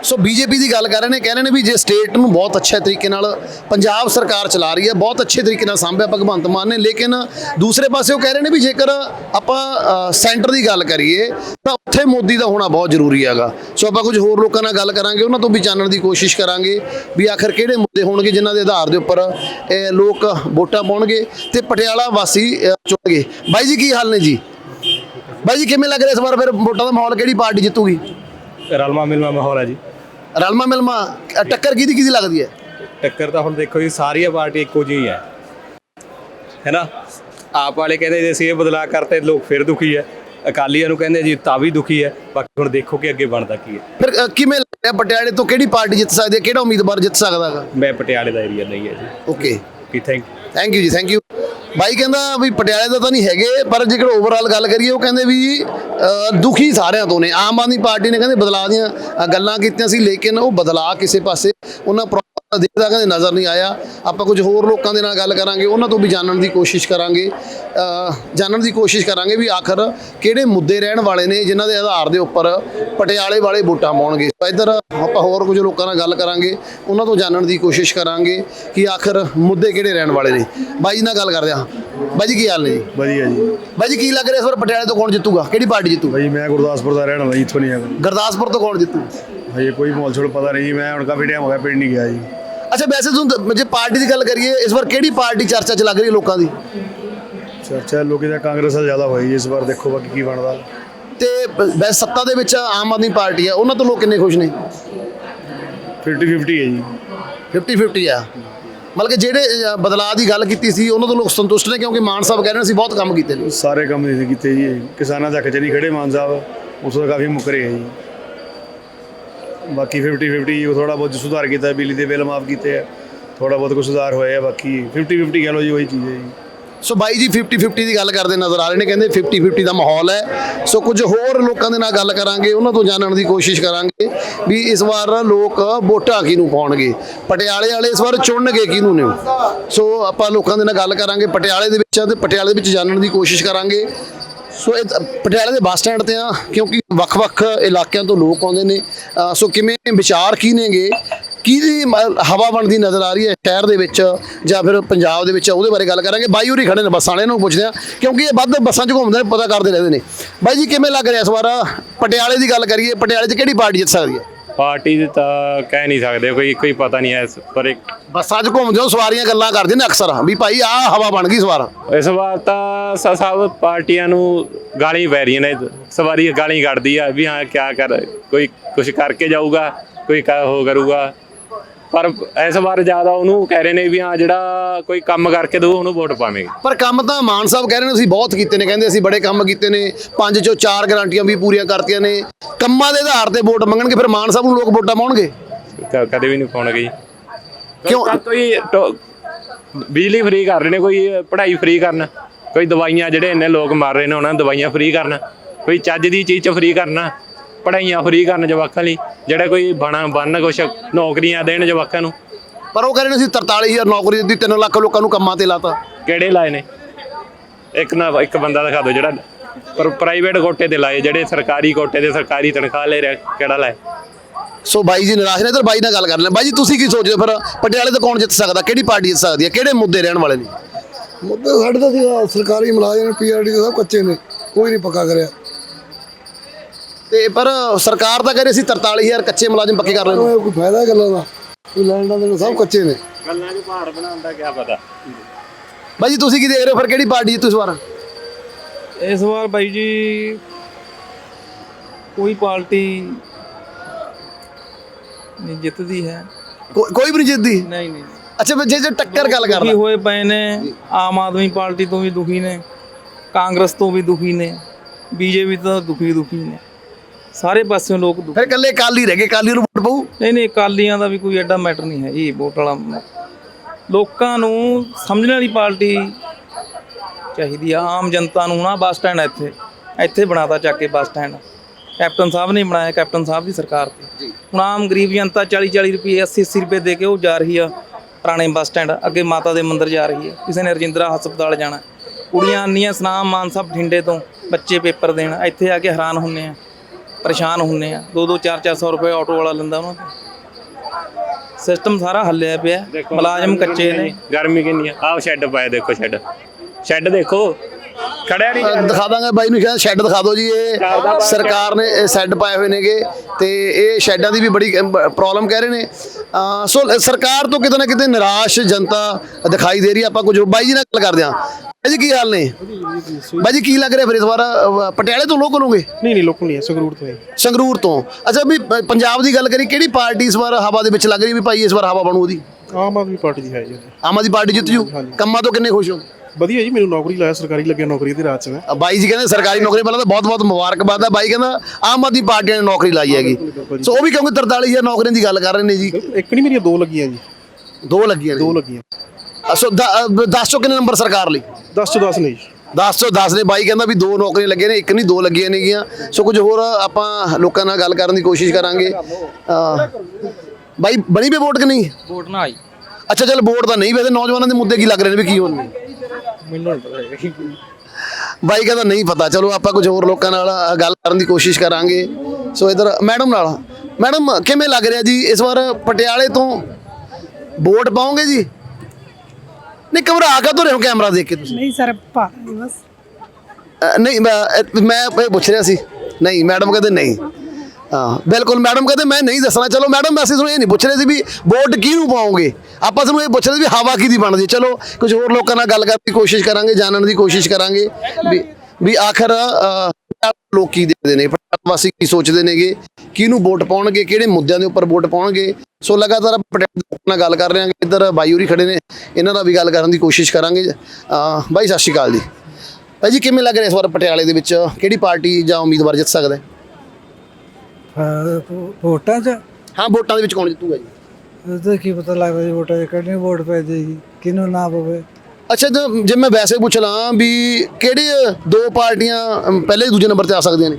ਸੋ ਬੀਜੇਪੀ ਦੀ ਗੱਲ ਕਰ ਰਹੇ ਨੇ ਕਹਿ ਰਹੇ ਨੇ ਵੀ ਜੇ ਸਟੇਟ ਨੂੰ ਬਹੁਤ ਅੱਛੇ ਤਰੀਕੇ ਨਾਲ ਪੰਜਾਬ ਸਰਕਾਰ ਚਲਾ ਰਹੀ ਹੈ ਬਹੁਤ ਅੱਛੇ ਤਰੀਕੇ ਨਾਲ ਸਾਂਭਿਆ ਭਗਵੰਤ ਮਾਨ ਨੇ ਲੇਕਿਨ ਦੂਸਰੇ ਪਾਸੇ ਉਹ ਕਹਿ ਰਹੇ ਨੇ ਵੀ ਜੇਕਰ ਆਪਾਂ ਸੈਂਟਰ ਦੀ ਗੱਲ ਕਰੀਏ ਤਾਂ ਉੱਥੇ ਮੋਦੀ ਦਾ ਹੋਣਾ ਬਹੁਤ ਜ਼ਰੂਰੀ ਹੈਗਾ। ਸੋ ਆਪਾਂ ਕੁਝ ਹੋਰ ਲੋਕਾਂ ਨਾਲ ਗੱਲ ਕਰਾਂਗੇ ਉਹਨਾਂ ਤੋਂ ਵੀ ਜਾਣਨ ਦੀ ਕੋਸ਼ਿਸ਼ ਕਰਾਂਗੇ ਵੀ ਆਖਰ ਕਿਹੜੇ ਮੁੱਦੇ ਹੋਣਗੇ ਜਿਨ੍ਹਾਂ ਦੇ ਆਧਾਰ ਦੇ ਉੱਪਰ ਇਹ ਲੋਕ ਵੋਟਾਂ ਪਾਉਣਗੇ ਤੇ ਪਟਿਆਲਾ ਵਾਸੀ ਅ, ਚੁਣਨਗੇ। ਬਾਈ ਜੀ ਕੀ ਹਾਲ ਨੇ ਜੀ? ਬਾਈ ਜੀ ਕਿਵੇਂ ਲੱਗ ਰਿਹਾ ਇਸ ਵਾਰ ਫਿਰ ਵੋਟਾਂ ਦਾ ਮਾਹੌਲ? ਕਿਹੜੀ ਪਾਰਟੀ ਜਿੱਤੂਗੀ? ਰਲਮਾ ਮਿਲਮਾ ਮਾਹੌਲ ਹੈ ਜੀ। ਰਲਮਾ ਮਿਲਮਾ ਅ, ਟੱਕਰ ਕਿਹਦੀ ਕਿਹਦੀ ਲੱਗਦੀ ਹੈ? ਟੱਕਰ ਤਾਂ ਹੁਣ ਦੇਖੋ ਜੀ ਸਾਰੀਆਂ ਪਾਰਟੀ ਇੱਕੋ ਜਿਹੀ ਹੈ ਹੈਨਾ ਆਪ ਵਾਲੇ ਕਹਿੰਦੇ ਜੇ ਅਸੀਂ ਇਹ ਬਦਲਾਅ ਕਰਤੇ ਲੋਕ ਫਿਰ ਦੁਖੀ ਹੈ। ਅਕਾਲੀਆਂ ਨੂੰ ਕਹਿੰਦੇ ਜੀ ਤਾਂ ਵੀ ਦੁਖੀ ਹੈ। ਬਾਕੀ ਹੁਣ ਦੇਖੋ ਕਿ ਅੱਗੇ ਬਣਦਾ ਕੀ ਹੈ। ਫਿਰ ਅ, ਕਿਵੇਂ ਲੱਗ ਰਿਹਾ ਪਟਿਆਲੇ ਤੋਂ? ਕਿਹੜੀ ਪਾਰਟੀ ਜਿੱਤ ਸਕਦੀ ਹੈ? ਕਿਹੜਾ ਉਮੀਦਵਾਰ ਜਿੱਤ ਸਕਦਾ ਹੈਗਾ? ਮੈਂ ਪਟਿਆਲੇ ਦਾ ਏਰੀਆ ਨਹੀਂ ਹੈ ਜੀ। ਓਕੇ ਕੀ ਥੈਂਕ ਥੈਂਕ ਯੂ ਜੀ ਥੈਂਕ ਯੂ ਬਾਈ ਕਹਿੰਦਾ ਵੀ ਪਟਿਆਲੇ ਦਾ ਤਾਂ ਨਹੀਂ ਹੈਗੇ, ਪਰ ਜੇਕਰ ਓਵਰਆਲ ਗੱਲ ਕਰੀਏ, ਉਹ ਕਹਿੰਦੇ ਵੀ ਦੁਖੀ ਸਾਰਿਆਂ ਤੋਂ ਨੇ। ਆਮ ਆਦਮੀ ਪਾਰਟੀ ਨੇ ਕਹਿੰਦੇ ਬਦਲਾਅ ਦੀਆਂ ਗੱਲਾਂ ਕੀਤੀਆਂ ਸੀ, ਲੇਕਿਨ ਉਹ ਬਦਲਾਅ ਕਿਸੇ ਪਾਸੇ, ਉਹਨਾਂ ਪ੍ਰੋਪਰ ਦੇਖਦਾ ਕਹਿੰਦੇ ਨਜ਼ਰ ਨਹੀਂ ਆਇਆ। ਆਪਾਂ ਕੁਝ ਹੋਰ ਲੋਕਾਂ ਦੇ ਨਾਲ ਗੱਲ ਕਰਾਂਗੇ ਉਹਨਾਂ ਤੋਂ ਵੀ ਜਾਣਨ ਦੀ ਕੋਸ਼ਿਸ਼ ਕਰਾਂਗੇ। ਜਾਣਨ ਦੀ ਕੋਸ਼ਿਸ਼ ਕਰਾਂਗੇ ਵੀ ਆਖਰ ਕਿਹੜੇ ਮੁੱਦੇ ਰਹਿਣ ਵਾਲੇ ਨੇ ਜਿਨ੍ਹਾਂ ਦੇ ਆਧਾਰ ਦੇ ਉੱਪਰ ਪਟਿਆਲੇ ਵਾਲੇ ਵੋਟਾਂ ਪਾਉਣਗੇ। ਇੱਧਰ ਆਪਾਂ ਹੋਰ ਕੁਝ ਲੋਕਾਂ ਨਾਲ ਗੱਲ ਕਰਾਂਗੇ ਉਹਨਾਂ ਤੋਂ ਜਾਣਨ ਦੀ ਕੋਸ਼ਿਸ਼ ਕਰਾਂਗੇ ਕਿ ਆਖਰ ਮੁੱਦੇ ਕਿਹੜੇ ਰਹਿਣ ਵਾਲੇ ਨੇ। ਬਾਈ ਜੀ ਨਾਲ ਗੱਲ ਕਰਦੇ ਹਾਂ। ਬਾਈ ਜੀ ਕੀ ਹਾਲ ਨੇ? ਜੀ ਵਧੀਆ ਜੀ। ਬਾਈ ਜੀ ਕੀ ਲੱਗ ਰਿਹਾ ਇਸ ਵਾਰ ਪਟਿਆਲੇ ਤੋਂ ਕੌਣ ਜਿੱਤੂਗਾ? ਕਿਹੜੀ ਪਾਰਟੀ ਜਿੱਤੂ? ਭਾਈ ਮੈਂ ਗੁਰਦਾਸਪੁਰ ਦਾ ਰਹਿਣ ਵਾਲਾ ਇੱਥੋਂ ਨਹੀਂ ਹੈਗਾ। ਗੁਰਦਾਸਪੁਰ ਤੋਂ ਕੌਣ ਜਿੱਤੂ? ਹਜੇ ਕੋਈ ਮਾਹੌਲ ਛੋੜ ਪਤਾ ਨਹੀਂ ਜੀ ਮੈਂ ਹੁਣ ਕਾਫੀ ਟਾਈਮ ਹੋ ਗਿਆ ਪਿੰਡ ਨਹੀਂ ਗਿਆ ਜੀ। ਅੱਛਾ ਵੈਸੇ ਤੁਹਾਨੂੰ ਜੇ ਪਾਰਟੀ ਦੀ ਗੱਲ ਕਰੀਏ ਇਸ ਵਾਰ ਕਿਹੜੀ ਪਾਰਟੀ ਚਰਚਾ ਚ ਲੱਗ ਰਹੀ ਹੈ ਲੋਕਾਂ ਦੀ? ਚਰਚਾ ਲੋਕੀ ਦਾ ਕਾਂਗਰਸ ਨਾਲ ਜ਼ਿਆਦਾ ਹੋਈ ਇਸ ਵਾਰ ਦੇਖੋ ਬਾਕੀ ਕੀ ਬਣਦਾ। ਤੇ ਵੈਸੇ ਸੱਤਾ ਦੇ ਵਿੱਚ ਆਮ ਆਦਮੀ ਪਾਰਟੀ ਹੈ ਉਹਨਾਂ ਤੋਂ ਲੋਕ ਕਿੰਨੇ ਖੁਸ਼ ਨੇ? 50 50 ਹੈ ਜੀ। 50 50 ਆ। ਮਤਲਬ ਕਿ ਜਿਹੜੇ ਬਦਲਾਅ ਦੀ ਗੱਲ ਕੀਤੀ ਸੀ ਉਹਨਾਂ ਤੋਂ ਲੋਕ ਸੰਤੁਸ਼ਟ ਨੇ ਕਿਉਂਕਿ ਮਾਨ ਸਾਹਿਬ ਕਹਿ ਰਹੇ ਅਸੀਂ ਬਹੁਤ ਕੰਮ ਕੀਤੇ ਨੇ। ਸਾਰੇ ਕੰਮ ਨਹੀਂ ਕੀਤੇ ਜੀ ਕਿਸਾਨਾਂ ਦਾ ਖਚਰੀ ਖੜੇ ਮਾਨ ਸਾਹਿਬ ਉਸ ਤੋਂ ਕਾਫੀ ਮੁਕਰੇ ਹੈ ਜੀ। ਬਾਕੀ 50 50 ਉਹ ਥੋੜਾ ਬਹੁਤ ਸੁਧਾਰ ਕੀਤਾ, ਬਿਜਲੀ ਦੇ ਬਿੱਲ ਮਾਫ ਕੀਤੇ ਆ ਥੋੜਾ ਬਹੁਤ ਕੁਝ ਸੁਧਾਰ ਹੋਇਆ ਹੈ ਬਾਕੀ 50 50 ਕਹਿ ਲਓ ਜੀ, ਉਹੀ ਚੀਜ਼ ਹੈ ਜੀ। ਸੋ ਬਾਈ ਜੀ 50 50 ਦੀ ਗੱਲ ਕਰਦੇ ਨਜ਼ਰ ਆ ਰਹੇ ਨੇ, ਕਹਿੰਦੇ 50 50 ਦਾ ਮਾਹੌਲ ਹੈ। ਸੋ ਕੁਝ ਹੋਰ ਲੋਕਾਂ ਦੇ ਨਾਲ ਗੱਲ ਕਰਾਂਗੇ, ਉਹਨਾਂ ਤੋਂ ਜਾਣਨ ਦੀ ਕੋਸ਼ਿਸ਼ ਕਰਾਂਗੇ ਵੀ ਇਸ ਵਾਰ ਲੋਕ ਵੋਟਾਂ ਕਿਹਨੂੰ ਪਾਉਣਗੇ? ਪਟਿਆਲੇ ਵਾਲੇ ਇਸ ਵਾਰ ਚੁਣਨਗੇ ਕਿਹਨੂੰ ਨੇ ਸੋ ਆਪਾਂ ਲੋਕਾਂ ਦੇ ਨਾਲ ਗੱਲ ਕਰਾਂਗੇ, ਪਟਿਆਲੇ ਦੇ ਵਿੱਚ ਤੇ ਪਟਿਆਲੇ ਦੇ ਵਿੱਚ ਜਾਣਨ ਦੀ ਕੋਸ਼ਿਸ਼ ਕਰਾਂਗੇ। ਸੋ ਇਹ ਪਟਿਆਲੇ ਦੇ ਬੱਸ ਸਟੈਂਡ ਤੇ ਆ, ਕਿਉਂਕਿ ਵੱਖ-ਵੱਖ ਇਲਾਕਿਆਂ ਤੋਂ ਲੋਕ ਆਉਂਦੇ ਨੇ। ਸੋ ਕਿਵੇਂ ਵਿਚਾਰ ਕੀ ਨੇਗੇ? ਕੀ ਮ- ਹਵਾ ਬਣਦੀ ਨਜ਼ਰ ਆ ਰਹੀ ਹੈ ਸ਼ਹਿਰ ਦੇ ਵਿੱਚ ਜਾਂ ਫਿਰ ਪੰਜਾਬ ਦੇ ਵਿੱਚ? ਉਹਦੇ ਬਾਰੇ ਗੱਲ ਕਰਾਂਗੇ। ਬਾਈ ਹੋਰੀ ਖੜੇ ਨੇ ਬੱਸਾਂ ਵਾਲਿਆਂ ਨੂੰ ਪੁੱਛਦੇ ਆ, ਕਿਉਂਕਿ ਇਹ ਵੱਧ ਬੱਸਾਂ 'ਚ ਘੁੰਮਦੇ ਨੇ, ਪਤਾ ਕਰਦੇ ਰਹਿੰਦੇ ਨੇ। ਬਾਈ ਜੀ, ਕਿਵੇਂ ਲੱਗ ਰਿਹਾ ਇਸ ਵਾਰ? ਪਟਿਆਲੇ ਦੀ ਗੱਲ ਕਰੀਏ, ਪਟਿਆਲੇ 'ਚ ਕਿਹੜੀ ਪਾਰਟੀ ਜਿੱਤ ਸਕਦੀ ਹੈ? ਪਾਰਟੀ ਦੇ ਤਾਂ ਕਹਿ ਨਹੀਂ ਸਕਦੇ ਕੋਈ ਕੋਈ ਪਤਾ ਨਹੀਂ ਹੈ ਇਸ ਪਰ ਇੱਕ ਬੱਸਾਂ 'ਚ ਘੁੰਮਦੇ ਹੋ ਸਵਾਰੀਆਂ ਗੱਲਾਂ ਕਰਦੀਆਂ ਨੇ ਅਕਸਰ ਵੀ ਭਾਈ ਆਹ ਹਵਾ ਬਣ ਗਈ ਇਸ ਵਾਰ ਇਸ ਵਾਰ ਤਾਂ ਸ- ਸਭ ਪਾਰਟੀਆਂ ਨੂੰ ਗਾਲੀ ਪੈ ਰਹੀਆਂ ਨੇ ਸਵਾਰੀ ਗਾਲੀ ਕੱਢਦੀ ਆ ਵੀ ਹਾਂ ਕਿਆ ਕਰ ਕੋਈ ਕੁਝ ਕਰਕੇ ਜਾਊਗਾ ਕੋਈ ਕ- ਉਹ ਕਰੂਗਾ। ਪਰ ਇਸ ਵਾਰ ਜ਼ਿਆਦਾ ਉਹਨੂੰ ਕਹਿ ਰਹੇ ਨੇ ਵੀ ਹਾਂ ਜਿਹੜਾ ਕੋਈ ਕੰਮ ਕਰਕੇ ਦਊ ਉਹਨੂੰ ਵੋਟ ਪਾਵੇਂਗੇ। ਪਰ ਕੰਮ ਤਾਂ ਮਾਨ ਸਾਹਿਬ ਕਹਿ ਰਹੇ ਨੇ ਅਸੀਂ ਬਹੁਤ ਕੀਤੇ ਨੇ ਕਹਿੰਦੇ ਅਸੀਂ ਬੜੇ ਕੰਮ ਕੀਤੇ ਨੇ ਪੰਜ ਚੋਂ ਚਾਰ ਗਾਰੰਟੀਆਂ ਵੀ ਪੂਰੀਆਂ ਕਰਤੀਆਂ ਨੇ। ਕੰਮਾਂ ਦੇ ਆਧਾਰ ਤੇ ਵੋਟ ਮੰਗਣਗੇ ਫਿਰ ਮਾਨ ਸਾਹਿਬ ਨੂੰ ਲੋਕ ਵੋਟਾਂ ਪਾਉਣਗੇ? ਕ- ਕਦੇ ਵੀ ਨਹੀਂ ਪਾਉਣਗੇ ਜੀ। ਕਿਉਂ? ਕੋਈ ਟੋ- ਬਿਜਲੀ ਫ੍ਰੀ ਕਰ ਰਹੇ ਨੇ ਕੋਈ ਪੜ੍ਹਾਈ ਫ੍ਰੀ ਕਰਨ ਕੋਈ ਦਵਾਈਆਂ ਜਿਹੜੇ ਇੰਨੇ ਲੋਕ ਮਰ ਰਹੇ ਨੇ ਉਹਨਾਂ ਨੂੰ ਦਵਾਈਆਂ ਫ੍ਰੀ ਕਰਨ ਕੋਈ ਚੱਜ ਦੀ ਚੀਜ਼ ਚ ਫ੍ਰੀ ਕਰਨਾ। ਪੜ੍ਹਾਈਆਂ ਫ੍ਰੀ ਕਰਨ ਜਵਾਕਾਂ ਲਈ ਜਿਹੜਾ ਕੋਈ ਬਣਾ ਬੰਨ ਕੁਛ ਨੌਕਰੀਆਂ ਦੇਣ ਜਵਾਕਾਂ ਨੂੰ। ਪਰ ਉਹ ਕਹਿ ਰਹੇ ਨੇ ਅਸੀਂ 43000 ਨੌਕਰੀ ਦਿੱਤੀ 3 ਲੱਖ ਲੋਕਾਂ ਨੂੰ ਕੰਮਾਂ ਤੇ ਲਾਤਾ। ਕਿਹੜੇ ਲਾਏ ਨੇ? ਇੱਕ ਨਾ ਇੱਕ ਬੰਦਾ ਦਿਖਾ ਦਿਓ ਜਿਹੜਾ ਪਰ ਪ੍ਰਾਈਵੇਟ ਕੋਟੇ ਤੇ ਲਾਏ ਜਿਹੜੇ ਸਰਕਾਰੀ ਕੋਟੇ ਤੇ ਸਰਕਾਰੀ ਤਨਖਾਹ ਲੈ ਰਿਹਾ ਕਿਹੜਾ ਲਾਏ? ਸੋ ਬਾਈ ਜੀ ਨਿਰਾਸ਼ ਨੇ ਇਧਰ ਬਾਈ ਨਾਲ ਗੱਲ ਕਰ ਲੈ ਬਾਈ ਜੀ ਤੁਸੀਂ ਕੀ ਸੋਚਦੇ ਹੋ? ਫਿਰ ਪਟਿਆਲੇ ਤੋਂ ਕੌਣ ਜਿੱਤ ਸਕਦਾ? ਕਿਹੜੀ ਪਾਰਟੀ ਜਿੱਤ ਸਕਦੀ ਹੈ? ਕਿਹੜੇ ਮੁੱਦੇ ਰਹਿਣ ਵਾਲੇ ਨੇ? ਮੁੱਦੇ ਸਾਡੇ ਤਾਂ ਸੀਗਾ ਸਰਕਾਰੀ ਮੁਲਾਜ਼ਮ ਪੀਆਰਡੀ ਦੇ ਸਭ ਕੱਚੇ ਨੇ ਕੋਈ ਨਹੀਂ ਪੱਕਾ ਕਰਿਆ। ਤੇ ਪਰ ਸਰਕਾਰ ਤਾਂ ਕਹਿ ਰਹੀ ਸੀ 43000 ਕੱਚੇ ਮੁਲਾਜ਼ਮ ਪੱਕੇ ਕਰ ਨੇ ਕੋਈ ਫਾਇਦਾ ਗੱਲਾਂ ਦਾ? ਕੋਈ ਲੈਣ ਦਾ ਸਭ ਕੱਚੇ ਨੇ। ਗੱਲਾਂ 'ਚ ਪਹਾੜ ਬਣਾਉਣ ਦਾ ਕੀ ਪਤਾ। ਬਾਈ ਜੀ ਤੁਸੀਂ ਕੀ ਦੇਖ ਰਹੇ ਹੋ? ਫਿਰ ਕਿਹੜੀ ਪਾਰਟੀ ਜਿੱਤੂ ਇਸ ਵਾਰ? ਇਸ ਵਾਰ ਬਾਈ ਜੀ ਕੋਈ ਪਾਰਟੀ ਨਹੀਂ ਜਿੱਤਦੀ ਹੈ। ਕੋਈ ਵੀ ਨਹੀਂ ਜਿੱਤਦੀ? ਨਹੀਂ ਨਹੀਂ। ਅੱਛਾ ਜੇ ਜੇ ਟੱਕਰ ਗੱਲ ਕਰ ਦੁਖੀ ਲਾ ਹੋਏ ਪਏ ਨੇ ਆਮ ਆਦਮੀ ਪਾਰਟੀ ਤੋਂ ਵੀ ਦੁਖੀ ਨੇ ਕਾਂਗਰਸ ਤੋਂ ਵੀ ਦੁਖੀ ਨੇ ਬੀਜੇਪੀ ਤੋਂ ਦੁਖੀ ਦੁਖੀ ਨੇ। ਸਾਰੇ ਪਾਸਿਓਂ ਲੋਕ ਦੁਖੀ ਫਿਰ ਇਕੱਲੇ ਕਾਲੀ ਰਹਿ ਗਏ ਕਾਲੀ ਨੂੰ ਵੋਟ ਪਾਉ ਨਹੀਂ ਨਹੀਂ ਅਕਾਲੀਆਂ ਦਾ ਵੀ ਕੋਈ ਐਡਾ ਮੈਟਰ ਨਹੀਂ ਹੈ ਜੀ ਵੋਟ ਵਾਲਾ ਲੋਕਾਂ ਨੂੰ ਸਮਝਣ ਵਾਲੀ ਪਾਰਟੀ ਚਾਹੀਦੀ ਆ ਆਮ ਜਨਤਾ ਨੂੰ ਨਾ ਬੱਸ ਸਟੈਂਡ ਇੱਥੇ। ਇੱਥੇ ਬਣਾਤਾ ਚੱਕ ਕੇ ਬੱਸ ਸਟੈਂਡ। ਕੈਪਟਨ ਸਾਹਿਬ ਨੇ ਬਣਾਇਆ ਕੈਪਟਨ ਸਾਹਿਬ ਦੀ ਸਰਕਾਰ ਤੇ। ਹੁਣ ਆਮ ਗਰੀਬ ਜਨਤਾ 40 40 ਰੁਪਏ 80 80 ਰੁਪਏ ਦੇ ਕੇ ਉਹ ਜਾ ਰਹੀ ਆ ਪੁਰਾਣੇ ਬੱਸ ਸਟੈਂਡ ਅੱਗੇ ਮਾਤਾ ਦੇ ਮੰਦਿਰ ਜਾ ਰਹੀ ਹੈ। ਕਿਸੇ ਨੇ ਰਜਿੰਦਰਾ ਹਸਪਤਾਲ ਜਾਣਾ। ਕੁੜੀਆਂ ਆਉਂਦੀਆਂ ਸਨਾਮ ਮਾਨਸਾ ਬਠਿੰਡੇ ਤੋਂ ਬੱਚੇ ਪੇਪਰ ਦੇਣ ਇੱਥੇ ਆ ਕੇ ਹੈਰਾਨ ਹੁੰਨੇ ਆ। ਪਰੇਸ਼ਾਨ ਹੁੰਨੇ ਆ। 2 2 4 400 ਰੁਪਏ ਆਟੋ ਵਾਲਾ ਲੈਂਦਾ ਉਹਨਾਂ ਤੋਂ। ਸਿਸਟਮ ਸਾਰਾ ਹੱਲਿਆ ਪਿਆ। ਮੁਲਾਜ਼ਮ ਕੱਚੇ ਨੇ। ਗਰਮੀ ਕਿੰਨੀ ਆ। ਆਹ ਸ਼ੈੱਡ ਪਾਇਆ ਦੇਖੋ ਸ਼ੈੱਡ। ਸ਼ੈੱਡ ਦੇਖੋ। ਖੜਿਆ ਨਹੀਂ। ਦਿਖਾ ਦਾਂਗੇ ਬਾਈ ਨੂੰ ਕਹਿੰਦਾ ਸ਼ੈੱਡ ਦਿਖਾ ਦਿਓ ਜੀ ਇਹ ਸਰਕਾਰ ਨੇ ਇਹ ਸ਼ੈੱਡ ਪਾਏ ਹੋਏ ਨੇਗੇ ਤੇ ਇਹ ਸ਼ੈੱਡਾਂ ਦੀ ਵੀ ਬੜੀ ਪ੍ਰੋਬਲਮ ਕਹਿ ਰਹੇ ਨੇ। ਸੋ ਲ- ਸਰਕਾਰ ਤੋਂ ਕਿਤੇ ਨਾ ਕਿਤੇ ਨਿਰਾਸ਼ ਜਨਤਾ ਦਿਖਾਈ ਦੇ ਰਹੀ ਹੈ। ਆਪਾਂ ਕੁਝ ਬਾਈ ਜੀ ਨਾਲ ਗੱਲ ਕਰਦੇ ਹਾਂ। ਬਾਈ ਜੀ ਕੀ ਹਾਲ ਨੇ? ਬਾਈ ਜੀ ਕੀ ਲੱਗ ਰਿਹਾ ਫਿਰ ਇਸ ਵਾਰ? ਪਟਿਆਲੇ ਤੋਂ ਲੋਕ ਕਰੋਗੇ ਨਹੀਂ ਨਹੀਂ ਲੋਕਲ ਨਹੀਂ ਹੈ ਸੰਗਰੂਰ ਤੋਂ ਹੈ। ਸੰਗਰੂਰ ਤੋਂ। ਅੱਛਾ ਵੀ ਪ- ਪੰਜਾਬ ਦੀ ਗੱਲ ਕਰੀ ਕਿਹੜੀ ਪਾਰਟੀ ਇਸ ਵਾਰ ਹਵਾ ਦੇ ਵਿੱਚ ਲੱਗ ਰਹੀ ਵੀ ਭਾਈ ਇਸ ਵਾਰ ਹਵਾ ਬਣੂ ਉਹਦੀ? ਆਮ ਆਦਮੀ ਪਾਰਟੀ ਦੀ ਹੈ ਜੀ। ਆਮ ਆਦਮੀ ਪਾਰਟੀ ਜਿੱਤ ਜੂ? ਕੰਮਾਂ ਤੋਂ ਕਿੰਨੇ ਖੁਸ਼ ਹੋ? ਵਧੀਆ ਜੀ ਮੈਨੂੰ ਨੌਕਰੀ ਲਾਇਆ ਸਰਕਾਰੀ ਲੱਗਿਆ ਨੌਕਰੀ ਦੀ ਰਾਤ 'ਚ ਮੈਂ। ਬਾਈ ਜੀ ਕਹਿੰਦੇ ਸਰਕਾਰੀ ਨੌਕਰੀ ਪਹਿਲਾਂ ਤਾਂ ਬਹੁਤ ਬਹੁਤ ਮੁਬਾਰਕਬਾਦ ਹੈ ਬਾਈ ਕਹਿੰਦਾ ਆਮ ਆਦਮੀ ਪਾਰਟੀ ਨੇ ਨੌਕਰੀ ਲਾਈ ਹੈਗੀ। ਸੋ ਉਹ ਵੀ ਕਿਉਂਕਿ 43000 ਨੌਕਰੀਆਂ ਦੀ ਗੱਲ ਕਰ ਰਹੇ ਨੇ ਜੀ। ਇੱਕ ਨਹੀਂ ਮੇਰੀਆਂ ਦੋ ਲੱਗੀਆਂ ਜੀ। ਦੋ ਲੱਗੀਆਂ ਨੇ। ਦੋ ਲੱਗੀਆਂ। ਸੋ 10 ਚੋਂ ਕਿੰਨੇ ਨੰਬਰ ਸਰਕਾਰ ਲਈ? 10 ਤੋਂ 10 ਨਹੀਂ ਜੀ। 10 ਤੋਂ 10 ਨੇ ਬਾਈ ਕਹਿੰਦਾ ਵੀ ਦੋ ਨੌਕਰੀਆਂ ਲੱਗੀਆਂ ਨੇ ਇੱਕ ਨਹੀਂ ਦੋ ਲੱਗੀਆਂ ਨੇਗੀਆਂ। ਸੋ ਕੁਝ ਹੋਰ ਆਪਾਂ ਲੋਕਾਂ ਨਾਲ ਗੱਲ ਕਰਨ ਦੀ ਕੋਸ਼ਿਸ਼ ਕਰਾਂਗੇ। ਬਾਈ ਬਣੀ ਵੀ ਵੋਟ ਕਿ ਨਹੀਂ? ਵੋਟ ਨਾ ਆਈ। ਅੱਛਾ ਚੱਲ ਵੋਟ ਤਾਂ ਨਹੀਂ ਵੈਸੇ ਨੌਜਵਾਨਾਂ ਦੇ ਮੁੱਦੇ ਕੀ ਲੱਗ ਰਹੇ ਨੇ ਵੀ ਕੀ ਹੋਣ ਮੈਨੂੰ ਨਹੀਂ ਪਤਾ ਬਾਈ ਕਹਿੰਦਾ ਨਹੀਂ ਪਤਾ ਚਲੋ ਆਪਾਂ ਕੁਝ ਹੋਰ ਲੋਕਾਂ ਨਾਲ ਗੱਲ ਕਰਨ ਦੀ ਕੋਸ਼ਿਸ਼ ਕਰਾਂਗੇ। ਸੋ ਇਧਰ ਮੈਡਮ ਨਾਲ ਮੈਡਮ ਕਿਵੇਂ ਲੱਗ ਰਿਹਾ ਜੀ ਇਸ ਵਾਰ ਪਟਿਆਲੇ ਤੋਂ? ਵੋਟ ਪਾਓਗੇ ਜੀ? ਨਹੀਂ ਘਬਰਾ ਕਾ ਰਹੇ ਹੋ ਕੈਮਰਾ ਦੇਖ ਕੇ ਤੁਸੀਂ। ਨਹੀਂ ਸਰ ਪਾ ਬਸ। ਨਹੀਂ ਮੈਂ ਮੈਂ ਇਹ ਪੁੱਛ ਰਿਹਾ ਸੀ। ਨਹੀਂ ਮੈਡਮ ਕਹਿੰਦੇ ਨਹੀਂ। ਹਾਂ, ਬਿਲਕੁਲ ਮੈਡਮ ਕਹਿੰਦੇ, ਮੈਂ ਨਹੀਂ ਦੱਸਣਾ। ਚਲੋ ਮੈਡਮ, ਅਸੀਂ ਤੁਹਾਨੂੰ ਇਹ ਨਹੀਂ ਪੁੱਛ ਰਹੇ ਸੀ ਵੀ ਵੋਟ ਕਿਹਨੂੰ ਪਾਓਗੇ? ਆਪਾਂ ਤੁਹਾਨੂੰ ਇਹ ਪੁੱਛ ਰਹੇ ਸੀ ਵੀ ਹਵਾ ਕਿਹਦੀ ਬਣਦੀ ਹੈ। ਚਲੋ, ਕੁਝ ਹੋਰ ਲੋਕਾਂ ਨਾਲ ਗੱਲ ਕਰਨ ਦੀ ਕੋਸ਼ਿਸ਼ ਕਰਾਂਗੇ, ਜਾਣਨ ਦੀ ਕੋਸ਼ਿਸ਼ ਕਰਾਂਗੇ। ਵੀ ਵੀ ਆਖਰ ਲੋਕ ਕੀ ਦੇਖਦੇ ਨੇ ਪਟਿਆਲਾ ਵਾਸੀ ਕੀ ਸੋਚਦੇ ਨੇਗੇ? ਕਿਹਨੂੰ ਵੋਟ ਪਾਉਣਗੇ? ਕਿਹੜੇ ਮੁੱਦਿਆਂ ਦੇ ਉੱਪਰ ਵੋਟ ਪਾਉਣਗੇ? ਸੋ ਲਗਾਤਾਰ ਆਪਾਂ ਪਟਿਆਲੇ ਦੇ ਲੋਕਾਂ ਨਾਲ ਗੱਲ ਕਰ ਰਹੇ ਹਾਂ ਇੱਧਰ ਬਾਈ ਹੋਰੀ ਖੜੇ ਨੇ, ਇਹਨਾਂ ਨਾਲ ਵੀ ਗੱਲ ਕਰਨ ਦੀ ਕੋਸ਼ਿਸ਼ ਕਰਾਂਗੇ। ਬਾਈ, ਸਤਿ ਸ਼੍ਰੀ ਅਕਾਲ ਜੀ। ਭਾਈ ਜੀ, ਕਿਵੇਂ ਲੱਗ ਰਿਹਾ ਇਸ ਵਾਰ ਪਟਿਆਲੇ ਦੇ ਵਿੱਚ? ਕਿਹੜੀ ਪਾਰਟੀ ਜਾਂ ਉਮੀਦਵਾਰ ਜਿੱਤ ਸਕਦਾ ਹੈ? ਵੋਟਾਂ 'ਚ? ਹਾਂ ਵੋਟਾਂ ਦੇ ਵਿੱਚ ਕੌਣ ਜਿੱਤੂਗਾ ਜੀ? ਉਹਦਾ ਕੀ ਪਤਾ ਲੱਗਦਾ ਜੀ ਵੋਟਾਂ 'ਚ ਕਿਹੜੀ ਵੋਟ ਪੈ ਜਾਏਗੀ ਕਿਹਨੂੰ ਨਾ ਪਵੇ। ਅੱਛਾ ਜੇ ਜੇ ਮੈਂ ਵੈਸੇ ਪੁੱਛ ਲਾਂ ਵੀ ਕਿਹੜੇ ਦੋ ਪਾਰਟੀਆਂ ਅਮ, ਪਹਿਲੇ ਦੂਜੇ ਨੰਬਰ ਤੇ ਆ ਸਕਦੀਆਂ ਨੇ?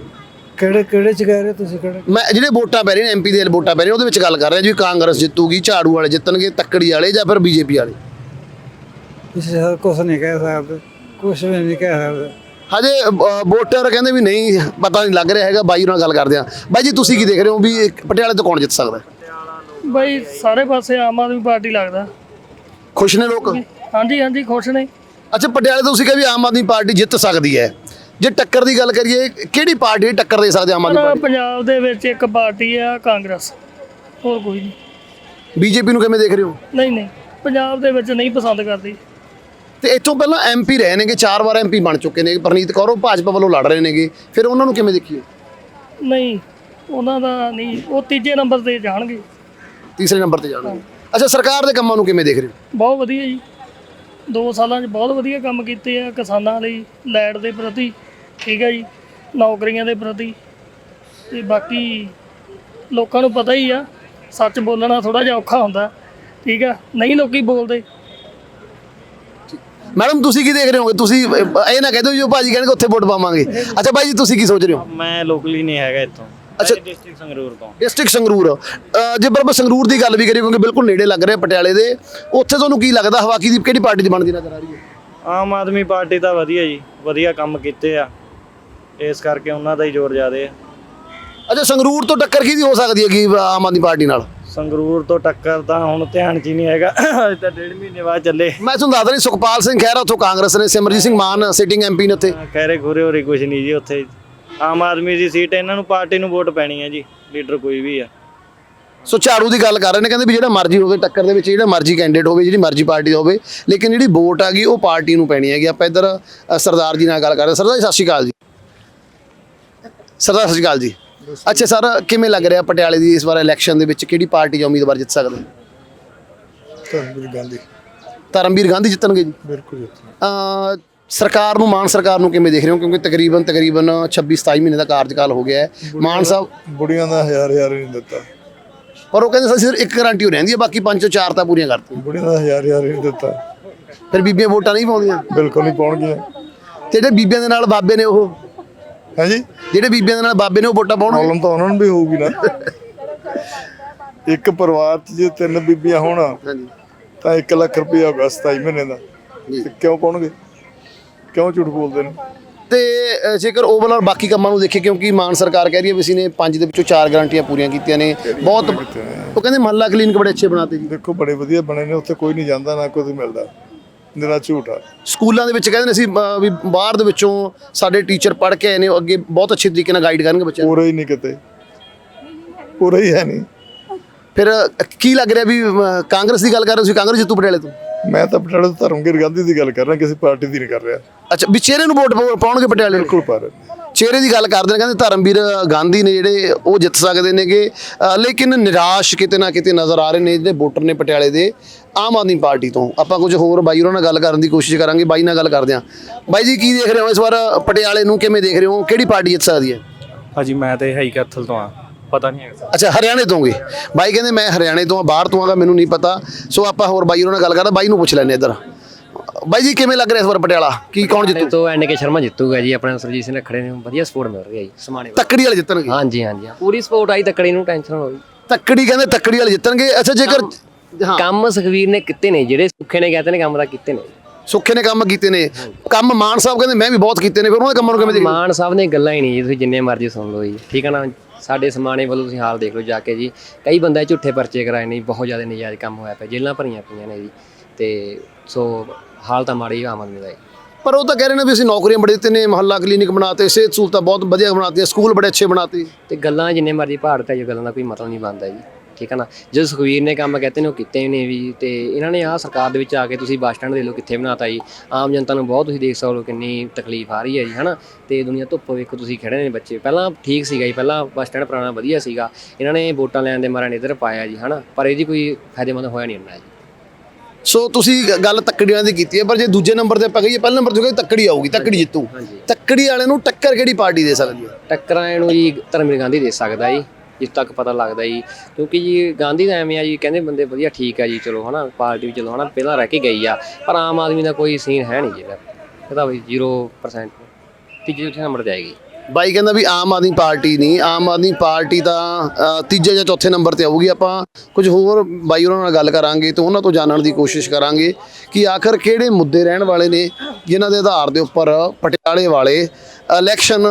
ਕਿਹੜੇ ਕਿਹੜੇ 'ਚ ਕਹਿ ਰਹੇ ਤੁਸੀਂ ਕਿਹੜੇ? ਮੈਂ ਜਿਹੜੇ ਵੋਟਾਂ ਪੈ ਰਹੀਆਂ ਨੇ ਐਮਪੀ ਦੇ ਵੋਟਾਂ ਪੈ ਰਹੀਆਂ ਉਹਦੇ ਵਿੱਚ ਗੱਲ ਕਰ ਰਿਹਾ ਜੀ ਕਾਂਗਰਸ ਜਿੱਤੂਗੀ ਝਾੜੂ ਵਾਲੇ ਜਿੱਤਣਗੇ ਤੱਕੜੀ ਵਾਲੇ ਜਾਂ ਫਿਰ ਬੀਜੇਪੀ ਵਾਲੇ? ਤੁਸੀਂ ਕੁਝ ਨਹੀਂ ਕਹਿ ਸਕਦੇ ਕੁਝ ਵੀ ਨਹੀਂ ਕਹਿ ਸਕਦੇ। ਹਜੇ ਵੋਟਰ ਕਹਿੰਦੇ ਵੀ ਨਹੀਂ ਪਤਾ ਨਹੀਂ ਲੱਗ ਰਿਹਾ ਹੈਗਾ ਬਾਈ ਨਾਲ ਗੱਲ ਕਰਦੇ ਆ ਬਾਈ ਜੀ ਤੁਸੀਂ ਕੀ ਦੇਖ ਰਹੇ ਹੋ ਵੀ ਪਟਿਆਲੇ ਤੋਂ ਕੌਣ ਜਿੱਤ ਸਕਦਾ? ਬਈ ਸਾਰੇ ਪਾਸੇ ਆਮ ਆਦਮੀ ਪਾਰਟੀ ਲੱਗਦਾ। ਖੁਸ਼ ਨੇ ਲੋਕ? ਹਾਂਜੀ ਹਾਂਜੀ ਖੁਸ਼ ਨੇ। ਅੱਛਾ ਪਟਿਆਲੇ ਤੋਂ ਤੁਸੀਂ ਕਿਹਾ ਵੀ ਆਮ ਆਦਮੀ ਪਾਰਟੀ ਜਿੱਤ ਸਕਦੀ ਹੈ। ਜੇ ਟੱਕਰ ਦੀ ਗੱਲ ਕਰੀਏ ਕਿਹੜੀ ਪਾਰਟੀ ਟੱਕਰ ਦੇ ਸਕਦੀ ਆਮ ਆਦਮੀ ਪਰ ਪਾਰਟੀ? ਪੰਜਾਬ ਦੇ ਵਿੱਚ ਇੱਕ ਪਾਰਟੀ ਆ ਕਾਂਗਰਸ। ਹੋਰ ਕੋਈ ਨਹੀਂ। ਬੀਜੇਪੀ ਨੂੰ ਕਿਵੇਂ ਦੇਖ ਰਹੇ ਹੋ? ਨਹੀਂ ਨਹੀਂ ਪੰਜਾਬ ਦੇ ਵਿੱਚ ਨਹੀਂ ਪਸੰਦ ਕਰਦੀ। ਤੇ ਇੱਥੋਂ ਪਹਿਲਾਂ ਐਮਪੀ ਰਹੇ ਨੇਗੇ ਚਾਰ ਵਾਰ ਐਮਪੀ ਬਣ ਚੁੱਕੇ ਨੇ ਪਰਨੀਤ ਕੌਰ ਉਹ ਭਾਜਪਾ ਵੱਲੋਂ ਲੜ ਰਹੇ ਨੇਗੇ। ਫਿਰ ਉਹਨਾਂ ਨੂੰ ਕਿਵੇਂ ਦੇਖੀਏ? ਨਹੀਂ ਉਹਨਾਂ ਦਾ ਨਹੀਂ ਉਹ ਤੀਜੇ ਨੰਬਰ ਤੇ ਜਾਣਗੇ। ਤੀਸਰੇ ਨੰਬਰ ਤੇ ਜਾਣਗੇ। ਅੱਛਾ ਸਰਕਾਰ ਦੇ ਕੰਮਾਂ ਨੂੰ ਕਿਵੇਂ ਦੇਖ ਰਹੇ ਹੋ? ਬਹੁਤ ਵਧੀਆ ਜੀ। 2 ਸਾਲਾਂ 'ਚ ਬਹੁਤ ਵਧੀਆ ਕੰਮ ਕੀਤੇ ਆ ਕਿਸਾਨਾਂ ਲਈ ਲਾਈਟ ਦੇ ਪ੍ਰਤੀ ਠੀਕ ਹੈ ਜੀ ਨੌਕਰੀਆਂ ਦੇ ਪ੍ਰਤੀ। ਤੇ ਬਾਕੀ ਲੋਕਾਂ ਨੂੰ ਪਤਾ ਹੀ ਆ ਸੱਚ ਬੋਲਣਾ ਥੋੜਾ ਜਿਹਾ ਔਖਾ ਹੁੰਦਾ ਠੀਕ ਆ। ਨਹੀਂ ਲੋਕੀ ਬੋਲਦੇ। ਮੈਡਮ ਤੁਸੀਂ ਕੀ ਦੇਖ ਰਹੇ ਹੋਗੇ? ਤੁਸੀਂ ਇਹ ਨਾ ਕਹਿ ਦਿਓ ਜੋ ਭਾਜੀ ਕਹਿਣਗੇ ਉੱਥੇ ਵੋਟ ਪਾਵਾਂਗੇ। ਅੱਛਾ ਭਾਈ ਜੀ ਤੁਸੀਂ ਕੀ ਸੋਚ ਰਹੇ ਹੋ? ਮੈਂ ਲੋਕਲੀ ਨਹੀਂ ਹੈਗਾ ਇੱਥੋਂ। ਅੱਛਾ। ਡਿਸਟ੍ਰਿਕਟ ਸੰਗਰੂਰ ਤੋਂ। ਡਿਸਟ੍ਰਿਕਟ ਸੰਗਰੂਰ। ਜੇ ਬਰਬਰ ਸੰਗਰੂਰ ਦੀ ਗੱਲ ਵੀ ਕਰੀਏ ਕਿਉਂਕਿ ਬਿਲਕੁਲ ਨੇੜੇ ਲੱਗ ਰਿਹਾ ਪਟਿਆਲੇ ਦੇ ਉੱਥੇ ਤੁਹਾਨੂੰ ਕੀ ਲੱਗਦਾ ਹਵਾ ਕੀ ਦੀ ਕਿਹੜੀ ਪਾਰਟੀ 'ਚ ਬਣਦੀ ਨਜ਼ਰ ਆ ਰਹੀ ਹੈ? ਆਮ ਆਦਮੀ ਪਾਰਟੀ ਤਾਂ ਵਧੀਆ ਜੀ ਵਧੀਆ ਕੰਮ ਕੀਤੇ ਆ। ਇਸ ਕਰਕੇ ਉਹਨਾਂ ਦਾ ਹੀ ਜ਼ੋਰ ਜ਼ਿਆਦੇ ਆ। ਅੱਛਾ ਸੰਗਰੂਰ ਤੋਂ ਟੱਕਰ ਕਿਹਦੀ ਹੋ ਸਕਦੀ ਹੈ ਕਿ ਆਮ ਆਦਮੀ ਪਾਰਟੀ ਨਾਲ? ਸੰਗਰੂਰ ਤੋਂ ਟੱਕਰ ਤਾਂ ਹੁਣ ਧਿਆਨ 'ਚ ਹੀ ਨਹੀਂ ਹੈਗਾ। ਅਜੇ ਤਾਂ ਡੇਢ ਮਹੀਨੇ ਬਾਅਦ ਚੱਲੇ। ਮੈਂ ਤੁਹਾਨੂੰ ਦੱਸਦਾ ਨਹੀਂ ਸੁਖਪਾਲ ਸਿੰਘ ਖਹਿਰਾ ਉੱਥੋਂ ਕਾਂਗਰਸ ਨੇ ਸਿਮਰਜੀਤ ਸਿੰਘ ਮਾਨ ਸਿਟਿੰਗ ਐਮਪੀ ਨੇ ਉੱਥੇ। ਖੈਰੇ ਖੁਰੇ ਹੋਰੀ ਕੁਝ ਨਹੀਂ ਜੀ ਉੱਥੇ। ਆਮ ਆਦਮੀ ਦੀ ਸੀਟ ਇਹਨਾਂ ਨੂੰ ਪਾਰਟੀ ਨੂੰ ਵੋਟ ਪੈਣੀ ਹੈ ਜੀ ਲੀਡਰ ਕੋਈ ਵੀ ਆ। ਸੋ ਝਾੜੂ ਦੀ ਗੱਲ ਕਰ ਰਹੇ ਨੇ ਕਹਿੰਦੇ ਵੀ ਜਿਹੜਾ ਮਰਜ਼ੀ ਹੋਵੇ ਟੱਕਰ ਦੇ ਵਿੱਚ ਜਿਹੜਾ ਮਰਜ਼ੀ ਕੈਂਡੀਡੇਟ ਹੋਵੇ ਜਿਹੜੀ ਮਰਜ਼ੀ ਪਾਰਟੀ ਦਾ ਹੋਵੇ ਲੇਕਿਨ ਜਿਹੜੀ ਵੋਟ ਆ ਗਈ ਉਹ ਪਾਰਟੀ ਨੂੰ ਪੈਣੀ ਹੈਗੀ। ਆਪਾਂ ਇੱਧਰ ਅ, ਸਰਦਾਰ ਜੀ ਨਾਲ ਗੱਲ ਕਰ ਰਹੇ ਹਾਂ। ਸਰਦਾਰ ਜੀ ਸਤਿ ਸ਼੍ਰੀ ਅਕਾਲ ਜੀ। ਸਰਦਾਰ ਸਤਿ ਸ਼੍ਰੀ ਅਕਾਲ ਜੀ। ਅੱਛਾ ਸਰ ਕਿਵੇਂ ਲੱਗ ਰਿਹਾ ਪਟਿਆਲੇ ਦੀ ਇਸ ਵਾਰ ਇਲੈਕਸ਼ਨ ਦੇ ਵਿੱਚ? ਕਿਹੜੀ ਪਾਰਟੀ ਦਾ ਉਮੀਦਵਾਰ ਜਿੱਤ ਸਕਦਾ? ਧਰਮਵੀਰ ਗਾਂਧੀ। ਧਰਮਵੀਰ ਗਾਂਧੀ ਜਿੱਤਣਗੇ ਜੀ? ਬਿਲਕੁਲ ਅ, ਸਰਕਾਰ ਨੂੰ ਮਾਨ ਸਰਕਾਰ ਨੂੰ ਕਿਵੇਂ ਦੇਖ ਰਹੇ ਹੋ? ਕਿਉਂਕਿ ਤਕਰੀਬਨ ਤਕਰੀਬਨ 26 27 ਮਹੀਨੇ ਦਾ ਕਾਰਜਕਾਲ ਹੋ ਗਿਆ ਹੈ। ਮਾਨ ਸਾਹਿਬ ਬੁੜੀਆਂ ਦਾ ਹਜ਼ਾਰ ਹਜ਼ਾਰ ਨਹੀਂ ਦਿੱਤਾ। ਪਰ ਉਹ ਕਹਿੰਦੇ ਸੀ ਸਿਰਫ ਇੱਕ ਗਾਰੰਟੀ ਹੋ ਰਹਿੰਦੀ ਹੈ ਬਾਕੀ ਪੰਜ ਤੋਂ ਚਾਰ ਤਾਂ ਪੂਰੀਆਂ ਕਰਤੀਆਂ ਬੁੜੀਆਂ ਦਾ ਹਜ਼ਾਰ ਹਜ਼ਾਰ ਨਹੀਂ ਦਿੱਤਾ। ਫਿਰ ਬੀਬੀਆਂ ਵੋਟਾਂ ਨਹੀਂ ਪਾਉਂਦੀਆਂ? ਬਿਲਕੁਲ ਨਹੀਂ ਪਾਉਣਗੀਆਂ। ਤੇ ਜਿਹੜੇ ਬੀਬੀਆਂ ਦੇ ਨਾਲ ਬਾਬੇ ਨੇ ਉਹ ਹੈ ਜੀ ਜਿਹੜੇ ਬੀਬੀਆਂ ਦੇ ਨਾਲ ਬਾਬੇ ਨੇ ਉਹ ਵੋਟਾਂ ਪਾਉਣਗੇ? ਪ੍ਰੋਬਲਮ ਤਾਂ ਉਹਨਾਂ ਨੂੰ ਵੀ ਹੋਊਗੀ ਨਾ। ਇੱਕ ਪਰਿਵਾਰ 'ਚ ਜੇ ਤਿੰਨ ਬੀਬੀਆਂ ਹੋਣ ਹਾਂਜੀ। ਤਾਂ 1 ਲੱਖ ਰੁਪਏ ਹੋਗਾ 27 ਮਹੀਨੇ ਦਾ। ਤੇ ਕਿਉਂ ਪਾਉਣਗੇ? ਕਿਉਂ ਝੂਠ ਬੋਲਦੇ ਨੇ? ਤੇ ਅ, ਜੇਕਰ ਓਵਰਆਲ ਬਾਕੀ ਕੰਮਾਂ ਨੂੰ ਦੇਖੇ ਕਿਉਂਕਿ ਮਾਨ ਸਰਕਾਰ ਕਹਿ ਰਹੀ ਹੈ ਵੀ ਅਸੀਂ ਨੇ ਪੰਜ ਦੇ ਵਿੱਚੋਂ ਚਾਰ ਗਾਰੰਟੀਆਂ ਪੂਰੀਆਂ ਕੀਤੀਆਂ ਨੇ। ਬਹੁਤ ਉਹ ਕਹਿੰਦੇ ਮਹੱਲਾ ਕਲੀਨਿਕ ਬੜੇ ਅੱਛੇ ਬਣਾਤੇ ਜੀ। ਦੇਖੋ ਬੜੇ ਵਧੀਆ ਬਣੇ ਨੇ ਉੱਥੇ ਕੋਈ ਨਹੀਂ ਜਾਂਦਾ ਨਾ ਕੋਈ ਮਿਲਦਾ। ਨਿਰਾ ਝੂਠ ਆ। ਸਕੂਲਾਂ ਦੇ ਵਿੱਚ ਕਹਿੰਦੇ ਨੇ ਅਸੀਂ ਵੀ ਬਾਹਰ ਦੇ ਵਿੱਚੋਂ ਸਾਡੇ ਟੀਚਰ ਪੜ੍ਹ ਕੇ ਆਏ ਨੇ ਉਹ ਅੱਗੇ ਬਹੁਤ ਅੱਛੇ ਤਰੀਕੇ ਨਾਲ ਗਾਈਡ ਕਰਨਗੇ ਬੱਚਿਆਂ ਨੂੰ। ਪੂਰਾ ਹੀ ਨਹੀਂ ਕਿਤੇ। ਪੂਰਾ ਹੀ ਹੈ ਨਹੀਂ। ਫਿਰ ਕੀ ਲੱਗ ਰਿਹਾ ਵੀ ਕਾਂਗਰਸ ਦੀ ਗੱਲ ਕਰ ਰਹੇ ਹੋ ਤੁਸੀਂ? ਕਾਂਗਰਸ ਜਿੱਤੂ ਪਟਿਆਲੇ ਤੋਂ। ਮੈਂ ਤਾਂ ਪਟਿਆਲੇ ਤੋਂ ਧਰਮਗੀਰ ਗਾਂਧੀ ਦੀ ਗੱਲ ਕਰ ਰਿਹਾ ਕਿਸੇ ਪਾਰਟੀ ਦੀ ਨਹੀਂ ਕਰ ਰਿਹਾ। ਅੱਛਾ ਵੀ ਚਿਹਰੇ ਨੂੰ ਵੋਟ ਪਾਉ- ਪਾਉਣਗੇ ਪਟਿਆਲੇ ਨੂੰ ਬਿਲਕੁਲ ਪਰ ਚਿਹਰੇ ਦੀ ਗੱਲ ਕਰਦੇ ਨੇ ਕਹਿੰਦੇ ਧਰਮਵੀਰ ਗਾਂਧੀ ਨੇ ਜਿਹੜੇ ਉਹ ਜਿੱਤ ਸਕਦੇ ਨੇਗੇ। ਲੇਕਿਨ ਨਿਰਾਸ਼ ਕਿਤੇ ਨਾ ਕਿਤੇ ਨਜ਼ਰ ਆ ਰਹੇ ਨੇ ਜਿਹੜੇ ਵੋਟਰ ਨੇ ਪਟਿਆਲੇ ਦੇ ਆਮ ਆਦਮੀ ਪਾਰਟੀ ਤੋਂ। ਆਪਾਂ ਕੁਝ ਹੋਰ ਬਾਈ ਉਹਨਾਂ ਨਾਲ ਗੱਲ ਕਰਨ ਦੀ ਕੋਸ਼ਿਸ਼ ਕਰਾਂਗੇ ਬਾਈ ਨਾਲ ਗੱਲ ਕਰਦੇ ਹਾਂ। ਬਾਈ ਜੀ ਕੀ ਦੇਖ ਰਹੇ ਹੋ ਇਸ ਵਾਰ ਪਟਿਆਲੇ ਨੂੰ? ਕਿਵੇਂ ਦੇਖ ਰਹੇ ਹੋ? ਕਿਹੜੀ ਪਾਰਟੀ ਜਿੱਤ ਸਕਦੀ ਹੈ? ਹਾਂਜੀ ਮੈਂ ਤੇ ਹਾਈ ਕੈਥਲ ਤੋਂ ਆ ਪਤਾ ਨਹੀਂ ਹੈਗਾ। ਅੱਛਾ ਹਰਿਆਣੇ ਤੋਂਗੇ ਬਾਈ ਕਹਿੰਦੇ ਮੈਂ ਹਰਿਆਣੇ ਤੋਂ ਆ ਬਾਹਰ ਤੋਂ ਆਗਾ ਮੈਨੂੰ ਨਹੀਂ ਪਤਾ। ਸੋ ਆਪਾਂ ਹੋਰ ਬਾਈ ਉਹਨਾਂ ਨਾਲ ਗੱਲ ਕਰਦਾ ਬਾਈ ਨੂੰ ਪੁੱਛ ਲੈਂਦੇ ਇੱਧਰ। ਬਾਈ ਜੀ ਕਿਵੇਂ ਲੱਗ ਰਿਹਾ ਇਸ ਵਾਰ ਪਟਿਆਲਾ? ਕੀ ਕੌਣ ਜਿੱਤੂ? ਤੋਂ ਐਨ ਕੇ ਸ਼ਰਮਾ ਜਿੱਤੂਗਾ ਜੀ ਆਪਣਾ ਸਰਜੀਤ ਸਿੰਘ ਖੜੇ ਨੇ ਵਧੀਆ ਸਪੋਰਟ ਮਿਲ ਰਹੀ ਹੈ ਜੀ ਸਮਾਣੇ ਵੱਲ। ਤੱਕੜੀ ਵਾਲੇ ਜਿੱਤਣਗੇ? ਹਾਂਜੀ ਹਾਂਜੀ ਹਾਂ, ਪੂਰੀ ਸਪੋਰਟ ਆਈ ਤੱਕੜੀ ਨੂੰ ਟੈਨਸ਼ਨ ਹੋਈ ਤੱਕੜੀ ਕਹਿੰਦੇ ਤੱਕੜੀ ਵਾਲੇ ਜਿੱਤਣਗੇ? ਅੱਛਾ ਜੇਕਰ ਹਾਂ। ਕੰਮ ਸੁਖਵੀਰ ਨੇ ਕੀਤੇ ਨੇ ਜਿਹੜੇ ਸੁੱਖੇ ਨੇ ਕਹਤੇ ਨੇ ਕੰਮ ਤਾਂ ਕੀਤੇ ਨੇ। ਸੁੱਖੇ ਨੇ ਕੰਮ ਕੀਤੇ ਨੇ। ਕੰਮ ਮਾਨ ਸਾਹਿਬ ਕਹਿੰਦੇ ਮੈਂ ਵੀ ਬਹੁਤ ਕੀਤੇ ਨੇ ਫਿਰ ਉਹਨਾਂ ਦੇ ਕੰਮਾਂ ਨੂੰ ਕਿਵੇਂ ਦੇਖਦੇ? ਮਾਨ ਸਾਹਿਬ ਨੇ ਗੱਲਾਂ ਹੀ ਨਹੀਂ ਜੀ ਤੁਸੀਂ ਜਿੰਨੇ ਮਰਜ਼ੀ ਸੁਣ ਲਓ ਜੀ। ਠੀਕ ਹੈ ਨਾ? ਸਾਡੇ ਸਮਾਣੇ ਵੱਲੋਂ ਤੁਸੀਂ ਹਾਲ ਦੇਖ ਲਓ ਜਾ ਕੇ ਜੀ। ਕਈ ਬੰਦੇ ਝੂਠੇ ਪਰਚੇ ਕਰਾਏ ਨੇ ਜੀ, ਬਹੁਤ ਜ਼ਿਆਦਾ ਨਜਾਇਜ਼ ਕੰਮ ਹੋਇਆ ਪਿਆ ਜੇਲ੍ਹਾਂ ਭਰੀਆਂ ਪਈਆਂ ਨੇ ਜੀ। ਤੇ ਸੋ ਹਾਲ ਤਾਂ ਮਾੜੀ ਆਮ ਆਦਮੀ ਦਾ ਜੀ। ਪਰ ਉਹ ਤਾਂ ਕਹਿ ਰਹੇ ਨੇ ਵੀ ਅਸੀਂ ਨੌਕਰੀਆਂ ਬੜੇ ਦਿੱਤੇ ਨੇ ਮਹੱਲਾ ਕਲੀਨਿਕ ਬਣਾਤੇ ਸਿਹਤ ਸਹੂਲਤਾਂ ਬਹੁਤ ਵਧੀਆ ਬਣਾਤੀਆਂ ਸਕੂਲ ਬੜੇ ਅੱਛੇ ਬਣਾਤੇ। ਤੇ ਗੱਲਾਂ ਜਿੰਨੇ ਮਰਜ਼ੀ ਭਾੜ ਤੇ ਗੱਲਾਂ ਦਾ ਕੋਈ ਮਤਲਬ ਨਹੀਂ ਬਣਦਾ ਜੀ। ਠੀਕ ਹੈ ਨਾ? ਜਦੋਂ ਸੁਖਵੀਰ ਨੇ ਕੰਮ ਕਹਤੇ ਨੇ ਉਹ ਕੀਤੇ ਨੇ ਵੀ ਤੇ ਇਹਨਾਂ ਨੇ ਆਹ ਸਰਕਾਰ ਦੇ ਵਿੱਚ ਆ ਕੇ ਤੁਸੀਂ ਬੱਸ ਸਟੈਂਡ ਦੇ ਲੋ ਕਿੱਥੇ ਬਣਾਤਾ ਜੀ। ਆਮ ਜਨਤਾ ਨੂੰ ਬਹੁਤ ਤੁਸੀਂ ਦੇਖ ਸਕਦੇ ਹੋ ਕਿੰਨੀ ਤਕਲੀਫ ਆ ਰਹੀ ਹੈ ਜੀ ਹਨਾ? ਤੇ ਦੁਨੀਆ ਧੁੱਪ ਵੇਖੋ ਤੁਸੀਂ ਖੜੇ ਨੇ ਬੱਚੇ। ਪਹਿਲਾਂ ਠੀਕ ਸੀਗਾ ਜੀ ਪਹਿਲਾਂ ਬੱਸ ਸਟੈਂਡ ਪੁਰਾਣਾ ਵਧੀਆ ਸੀਗਾ। ਇਹਨਾਂ ਨੇ ਵੋਟਾਂ ਲੈਣ ਦੇ ਮਾਰੇ ਨੇ ਇੱਧਰ ਪਾਇਆ ਜੀ ਹਨਾ? ਪਰ ਇਹਦੀ ਕੋਈ ਫਾਇਦੇਮੰਦ ਹੋਇਆ ਨਹੀਂ ਇੰਨਾ ਜੀ। ਸੋ ਤੁਸੀਂ ਗੱਲ ਤੱਕੜੀਆਂ ਦੀ ਕੀਤੀ ਹੈ ਪਰ ਜੇ ਦੂਜੇ ਨੰਬਰ ਤੇ ਆਪਾਂ ਕਹੀਏ ਪਹਿਲੇ ਨੰਬਰ ਤੇ ਕਹੀਏ ਤੱਕੜੀ ਆਊਗੀ ਤੱਕੜੀ ਜਿੱਤੂ। ਤੱਕੜੀ ਵਾਲੇ ਨੂੰ ਟੱਕਰ ਕਿਹੜੀ ਪਾਰਟੀ ਦੇ ਸਕਦੀ ਹੈ? ਟੱਕਰਾਂ ਇਹਨੂੰ ਜੀ ਧਰਮਵੀਰ ਗਾਂਧੀ ਦੇ ਸਕਦਾ ਜੀ। ਜਿੱਥੇ ਤੱਕ ਪਤਾ ਲੱਗਦਾ ਜੀ। ਕਿਉਂਕਿ ਜੀ ਗਾਂਧੀ ਦਾ ਐਵੇਂ ਆ ਜੀ, ਕਹਿੰਦੇ ਬੰਦੇ ਵਧੀਆ ਠੀਕ ਆ ਜੀ, ਚਲੋ ਹਨਾ, ਪਾਰਟੀ ਵੀ ਚਲੋ ਹਨਾ, ਪਹਿਲਾਂ ਰਹਿ ਕੇ ਗਈ ਆ। ਪਰ ਆਮ ਆਦਮੀ ਦਾ ਕੋਈ ਸੀਨ ਹੈ ਨਹੀਂ ਜੀ ਇਹਦਾ। ਵੀ 0% ਤੀਜੇ ਚੌਥੇ ਨੰਬਰ ਤੇ ਆਏਗੀ। ਬਾਈ ਕਹਿੰਦਾ ਵੀ ਆਮ ਆਦਮੀ ਪਾਰਟੀ ਨਹੀਂ, ਆਮ ਆਦਮੀ ਪਾਰਟੀ ਤਾਂ ਤੀਜੇ ਜਾਂ ਚੌਥੇ ਨੰਬਰ ਤੇ ਆਊਗੀ। ਆਪਾਂ ਕੁਝ ਹੋਰ ਬਾਈ ਉਹਨਾਂ ਨਾਲ ਗੱਲ ਕਰਾਂਗੇ ਤੇ ਉਹਨਾਂ ਤੋਂ ਜਾਣਨ ਦੀ ਕੋਸ਼ਿਸ਼ ਕਰਾਂਗੇ ਕਿ ਆਖਰ ਕਿਹੜੇ ਮੁੱਦੇ ਰਹਿਣ ਵਾਲੇ ਨੇ, ਜਿਨ੍ਹਾਂ ਦੇ ਆਧਾਰ ਦੇ ਉੱਪਰ ਪਟਿਆਲੇ ਵਾਲੇ ਇਲੈਕਸ਼ਨ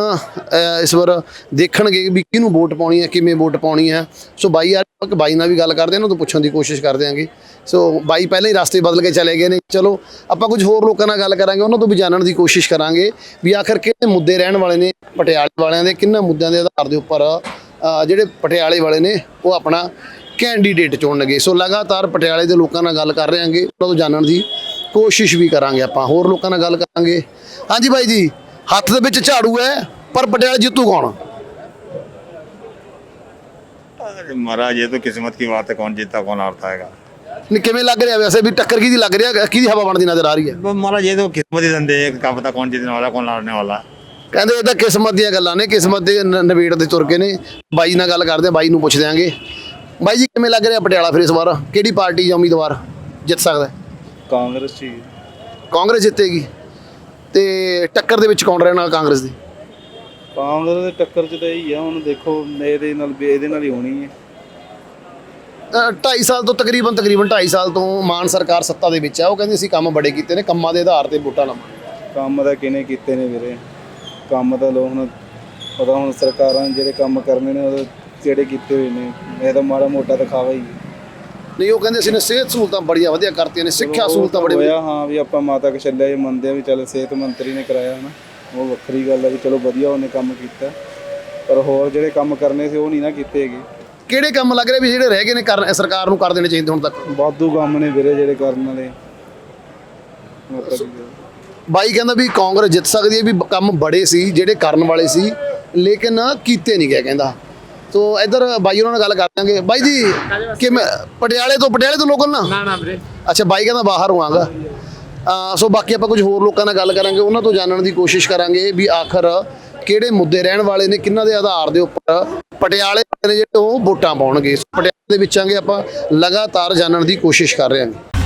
ਇਸ ਵਾਰ ਦੇਖਣਗੇ ਵੀ ਕਿਹਨੂੰ ਵੋਟ ਪਾਉਣੀ ਹੈ, ਕਿਵੇਂ ਵੋਟ ਪਾਉਣੀ ਹੈ। ਸੋ ਬਾਈ ਆ ਬਾਈ ਨਾਲ ਵੀ ਗੱਲ ਕਰਦੇ ਹਾਂ, ਉਹਨਾਂ ਤੋਂ ਪੁੱਛਣ ਦੀ ਕੋਸ਼ਿਸ਼ ਕਰਦੇ ਆਂਗੇ ਸੋ ਬਾਈ ਪਹਿਲਾਂ ਹੀ ਰਸਤੇ ਬਦਲ ਕੇ ਚਲੇ ਗਏ ਨੇ। ਚਲੋ, ਆਪਾਂ ਕੁਝ ਹੋਰ ਲੋਕਾਂ ਨਾਲ ਗੱਲ ਕਰਾਂਗੇ, ਉਹਨਾਂ ਤੋਂ ਵੀ ਜਾਣਨ ਦੀ ਕੋਸ਼ਿਸ਼ ਕਰਾਂਗੇ ਵੀ ਆਖਰ ਕਿਹੜੇ ਮੁੱਦੇ ਰਹਿਣ ਵਾਲੇ ਨੇ ਪਟਿਆਲੇ ਵਾਲਿਆਂ ਦੇ, ਕਿੰਨਾ ਮੁੱਦਿਆਂ ਦੇ ਆਧਾਰ ਦੇ ਉੱਪਰ ਜਿਹੜੇ ਪਟਿਆਲੇ ਵਾਲੇ ਨੇ, ਉਹ ਆਪਣਾ ਕੈਂਡੀਡੇਟ ਚੁਣਨਗੇ। ਸੋ ਲਗਾਤਾਰ ਪਟਿਆਲੇ ਦੇ ਲੋਕਾਂ ਨਾਲ ਗੱਲ ਕਰ ਰਹੇ ਆਂਗੇ ਉਹਨਾਂ ਤੋਂ ਜਾਣਨ ਦੀ ਕੋਸ਼ਿਸ਼ ਵੀ ਕਰਾਂਗੇ ਆਪਾਂ, ਹੋਰ ਲੋਕਾਂ ਨਾਲ ਗੱਲ ਕਰਾਂਗੇ। ਹਾਂਜੀ ਬਾਈ ਜੀ ਹੱਥ ਦੇ ਵਿੱਚ ਝਾੜੂ ਹੈ ਪਰ ਪਟਿਆਲੇ ਜਿੱਤੂ ਕੌਣ महाराज ये तो किस्मत की बात है कौन जीतता कौन हारता है ਨਹੀਂ ਕਿਵੇਂ ਲੱਗ ਰਿਹਾ ਵੈਸੇ ਵੀ ਟੱਕਰ ਕਿਹਦੀ ਲੱਗ ਰਿਹਾ ਕਿਹਦੀ ਹਵਾ ਬਣਦੀ ਨਜ਼ਰ ਆ ਰਹੀ ਹੈ महाराज ये तो किस्मत ही धंधे है क्या पता कौन जीतने वाला कौन हारने वाला ਕਹਿੰਦੇ ਇਹ ਤਾਂ ਕਿਸਮਤ ਦੀਆਂ ਗੱਲਾਂ ਨੇ ਕਿਸਮਤ ਦੇ ਨ- ਨਵੇੜ ਦੇ ਤੁਰ ਕੇ ਨੇ ਬਾਈ ਨਾਲ ਗੱਲ ਕਰਦੇ ਆ ਬਾਈ ਨੂੰ ਪੁੱਛ ਦਿਆਂਗੇ ਬਾਈ ਜੀ ਕਿਵੇਂ ਲੱਗ ਰਿਹਾ ਪਟਿਆਲਾ ਫਿਰ ਇਸ ਵਾਰ ਕਿਹੜੀ ਪਾਰਟੀ ਜਾਂ ਉਮੀਦਵਾਰ ਜਿੱਤ ਸਕਦਾ ਹੈ? ਕਾਂਗਰਸ ਜੀ ਕਾਂਗਰਸ ਜਿੱਤੇਗੀ ਤੇ ਟੱਕਰ ਦੇ ਵਿੱਚ ਕੌਣ ਰਹਿਣਾ ਕਾਂਗਰਸ ਦੀ? ਕਾਂਗਰਸ ਦੇ ਟੱਕਰ 'ਚ ਤਾਂ ਇਹੀ ਆ ਹੁਣ ਦੇਖੋ ਇਹਦੇ ਨਾਲ ਇਹਦੇ ਨਾਲ ਹੀ ਹੋਣੀ ਹੈ। ਢਾਈ ਸਾਲ ਤੋਂ ਤਕਰੀਬਨ ਤਕਰੀਬਨ 2.5 ਸਾਲ ਤੋਂ ਮਾਨ ਸਰਕਾਰ ਸੱਤਾ ਦੇ ਵਿੱਚ ਆ। ਉਹ ਕਹਿੰਦੇ ਅਸੀਂ ਕੰਮ ਬੜੇ ਕੀਤੇ ਨੇ ਕੰਮਾਂ ਦੇ ਆਧਾਰ ਤੇ ਵੋਟਾਂ ਲਵਾਂ ਕੰਮ ਤਾਂ ਕਿਨੇ ਕੀਤੇ ਨੇ ਵੀਰੇ? ਕੰਮ ਤਾਂ ਲੋ ਹੁਣ ਪਤਾ ਹੁਣ ਸਰਕਾਰਾਂ ਨੇ ਜਿਹੜੇ ਕੰਮ ਕਰਨੇ ਨੇ ਉਹ ਕਿਹੜੇ ਕੀਤੇ ਹੋਏ ਨੇ। ਇਹ ਤਾਂ ਮਾੜਾ ਮੋਟਾ ਦਿਖਾਵਾ ਹੀ ਹੈ। ਨਹੀਂ ਉਹ ਕਹਿੰਦੇ ਸੀ ਨੇ ਸਿਹਤ ਸਹੂਲਤਾਂ ਬੜੀਆਂ ਵਧੀਆ ਕਰਤੀਆਂ ਨੇ ਸਿੱਖਿਆ ਸਹੂਲਤਾਂ ਬੜੀਆਂ ਹੋਇਆ ਹਾਂ ਵੀ ਆਪਾਂ ਮਾਤਾ ਕਸ਼ਲਿਆ ਜੀ ਮੰਨਦੇ ਆ ਵੀ ਚੱਲ ਸਿਹਤ ਮੰਤਰੀ ਨੇ ਕਰਾਇਆ ਹਨਾ ਉਹ ਵੱਖਰੀ ਗੱਲ ਹੈ ਵੀ ਚਲੋ ਵਧੀਆ ਉਹਨੇ ਕੰਮ ਕੀਤਾ ਪਰ ਹੋਰ ਜਿਹੜੇ ਕੰਮ ਕਰਨੇ ਸੀ ਉਹ ਨਹੀਂ ਨਾ ਕੀਤੇ ਹੈਗੇ। ਕਿਹੜੇ ਕੰਮ ਲੱਗ ਰਹੇ ਵੀ ਜਿਹੜੇ ਰਹਿ ਗਏ ਨੇ ਕਰਨ ਸਰਕਾਰ ਨੂੰ ਕਰ ਦੇਣੇ ਚਾਹੀਦੇ ਹੁਣ ਤੱਕ? ਵਾਧੂ ਕੰਮ ਨੇ ਵੀਰੇ ਜਿਹੜੇ ਕਰਨ ਵਾਲੇ। ਬਾਈ ਕਹਿੰਦਾ ਵੀ ਕਾਂਗਰਸ ਜਿੱਤ ਸਕਦੀ ਹੈ ਵੀ ਕੰਮ ਬੜੇ ਸੀ ਜਿਹੜੇ ਕਰਨ ਵਾਲੇ ਸੀ ਲੇਕਿਨ ਕੀਤੇ ਨਹੀਂ ਗਏ ਕਹਿੰਦਾ। ਸੋ ਇੱਧਰ ਬਾਈ ਉਹਨਾਂ ਨਾਲ ਗੱਲ ਕਰ ਦਾਂਗੇ ਬਾਈ ਜੀ ਕਿਵੇਂ? ਪਟਿਆਲੇ ਤੋਂ ਪਟਿਆਲੇ ਤੋਂ ਲੋਕਲ ਨਾ? ਨਾ ਨਾ ਵੀਰੇ। ਅੱਛਾ ਬਾਈ ਕਹਿੰਦਾ ਬਾਹਰ ਹੋਵਾਂਗਾ। ਸੋ ਬਾਕੀ ਆਪਾਂ ਕੁਝ ਹੋਰ ਲੋਕਾਂ ਨਾਲ ਗੱਲ ਕਰਾਂਗੇ ਉਹਨਾਂ ਤੋਂ ਜਾਣਨ ਦੀ ਕੋਸ਼ਿਸ਼ ਕਰਾਂਗੇ ਵੀ ਆਖਰ ਕਿਹੜੇ ਮੁੱਦੇ ਰਹਿਣ ਵਾਲੇ ਨੇ ਕਿੰਨਾਂ ਦੇ ਆਧਾਰ ਦੇ ਉੱਪਰ ਪਟਿਆਲੇ ਨੇ ਜਿਹੜੇ ਉਹ ਵੋਟਾਂ ਪਾਉਣਗੇ। ਪਟਿਆਲੇ ਦੇ ਵਿੱਚਾਂਗੇ ਆਪਾਂ ਲਗਾਤਾਰ ਜਾਣਨ ਦੀ ਕੋਸ਼ਿਸ਼ ਕਰ ਰਹੇ ਹਾਂ।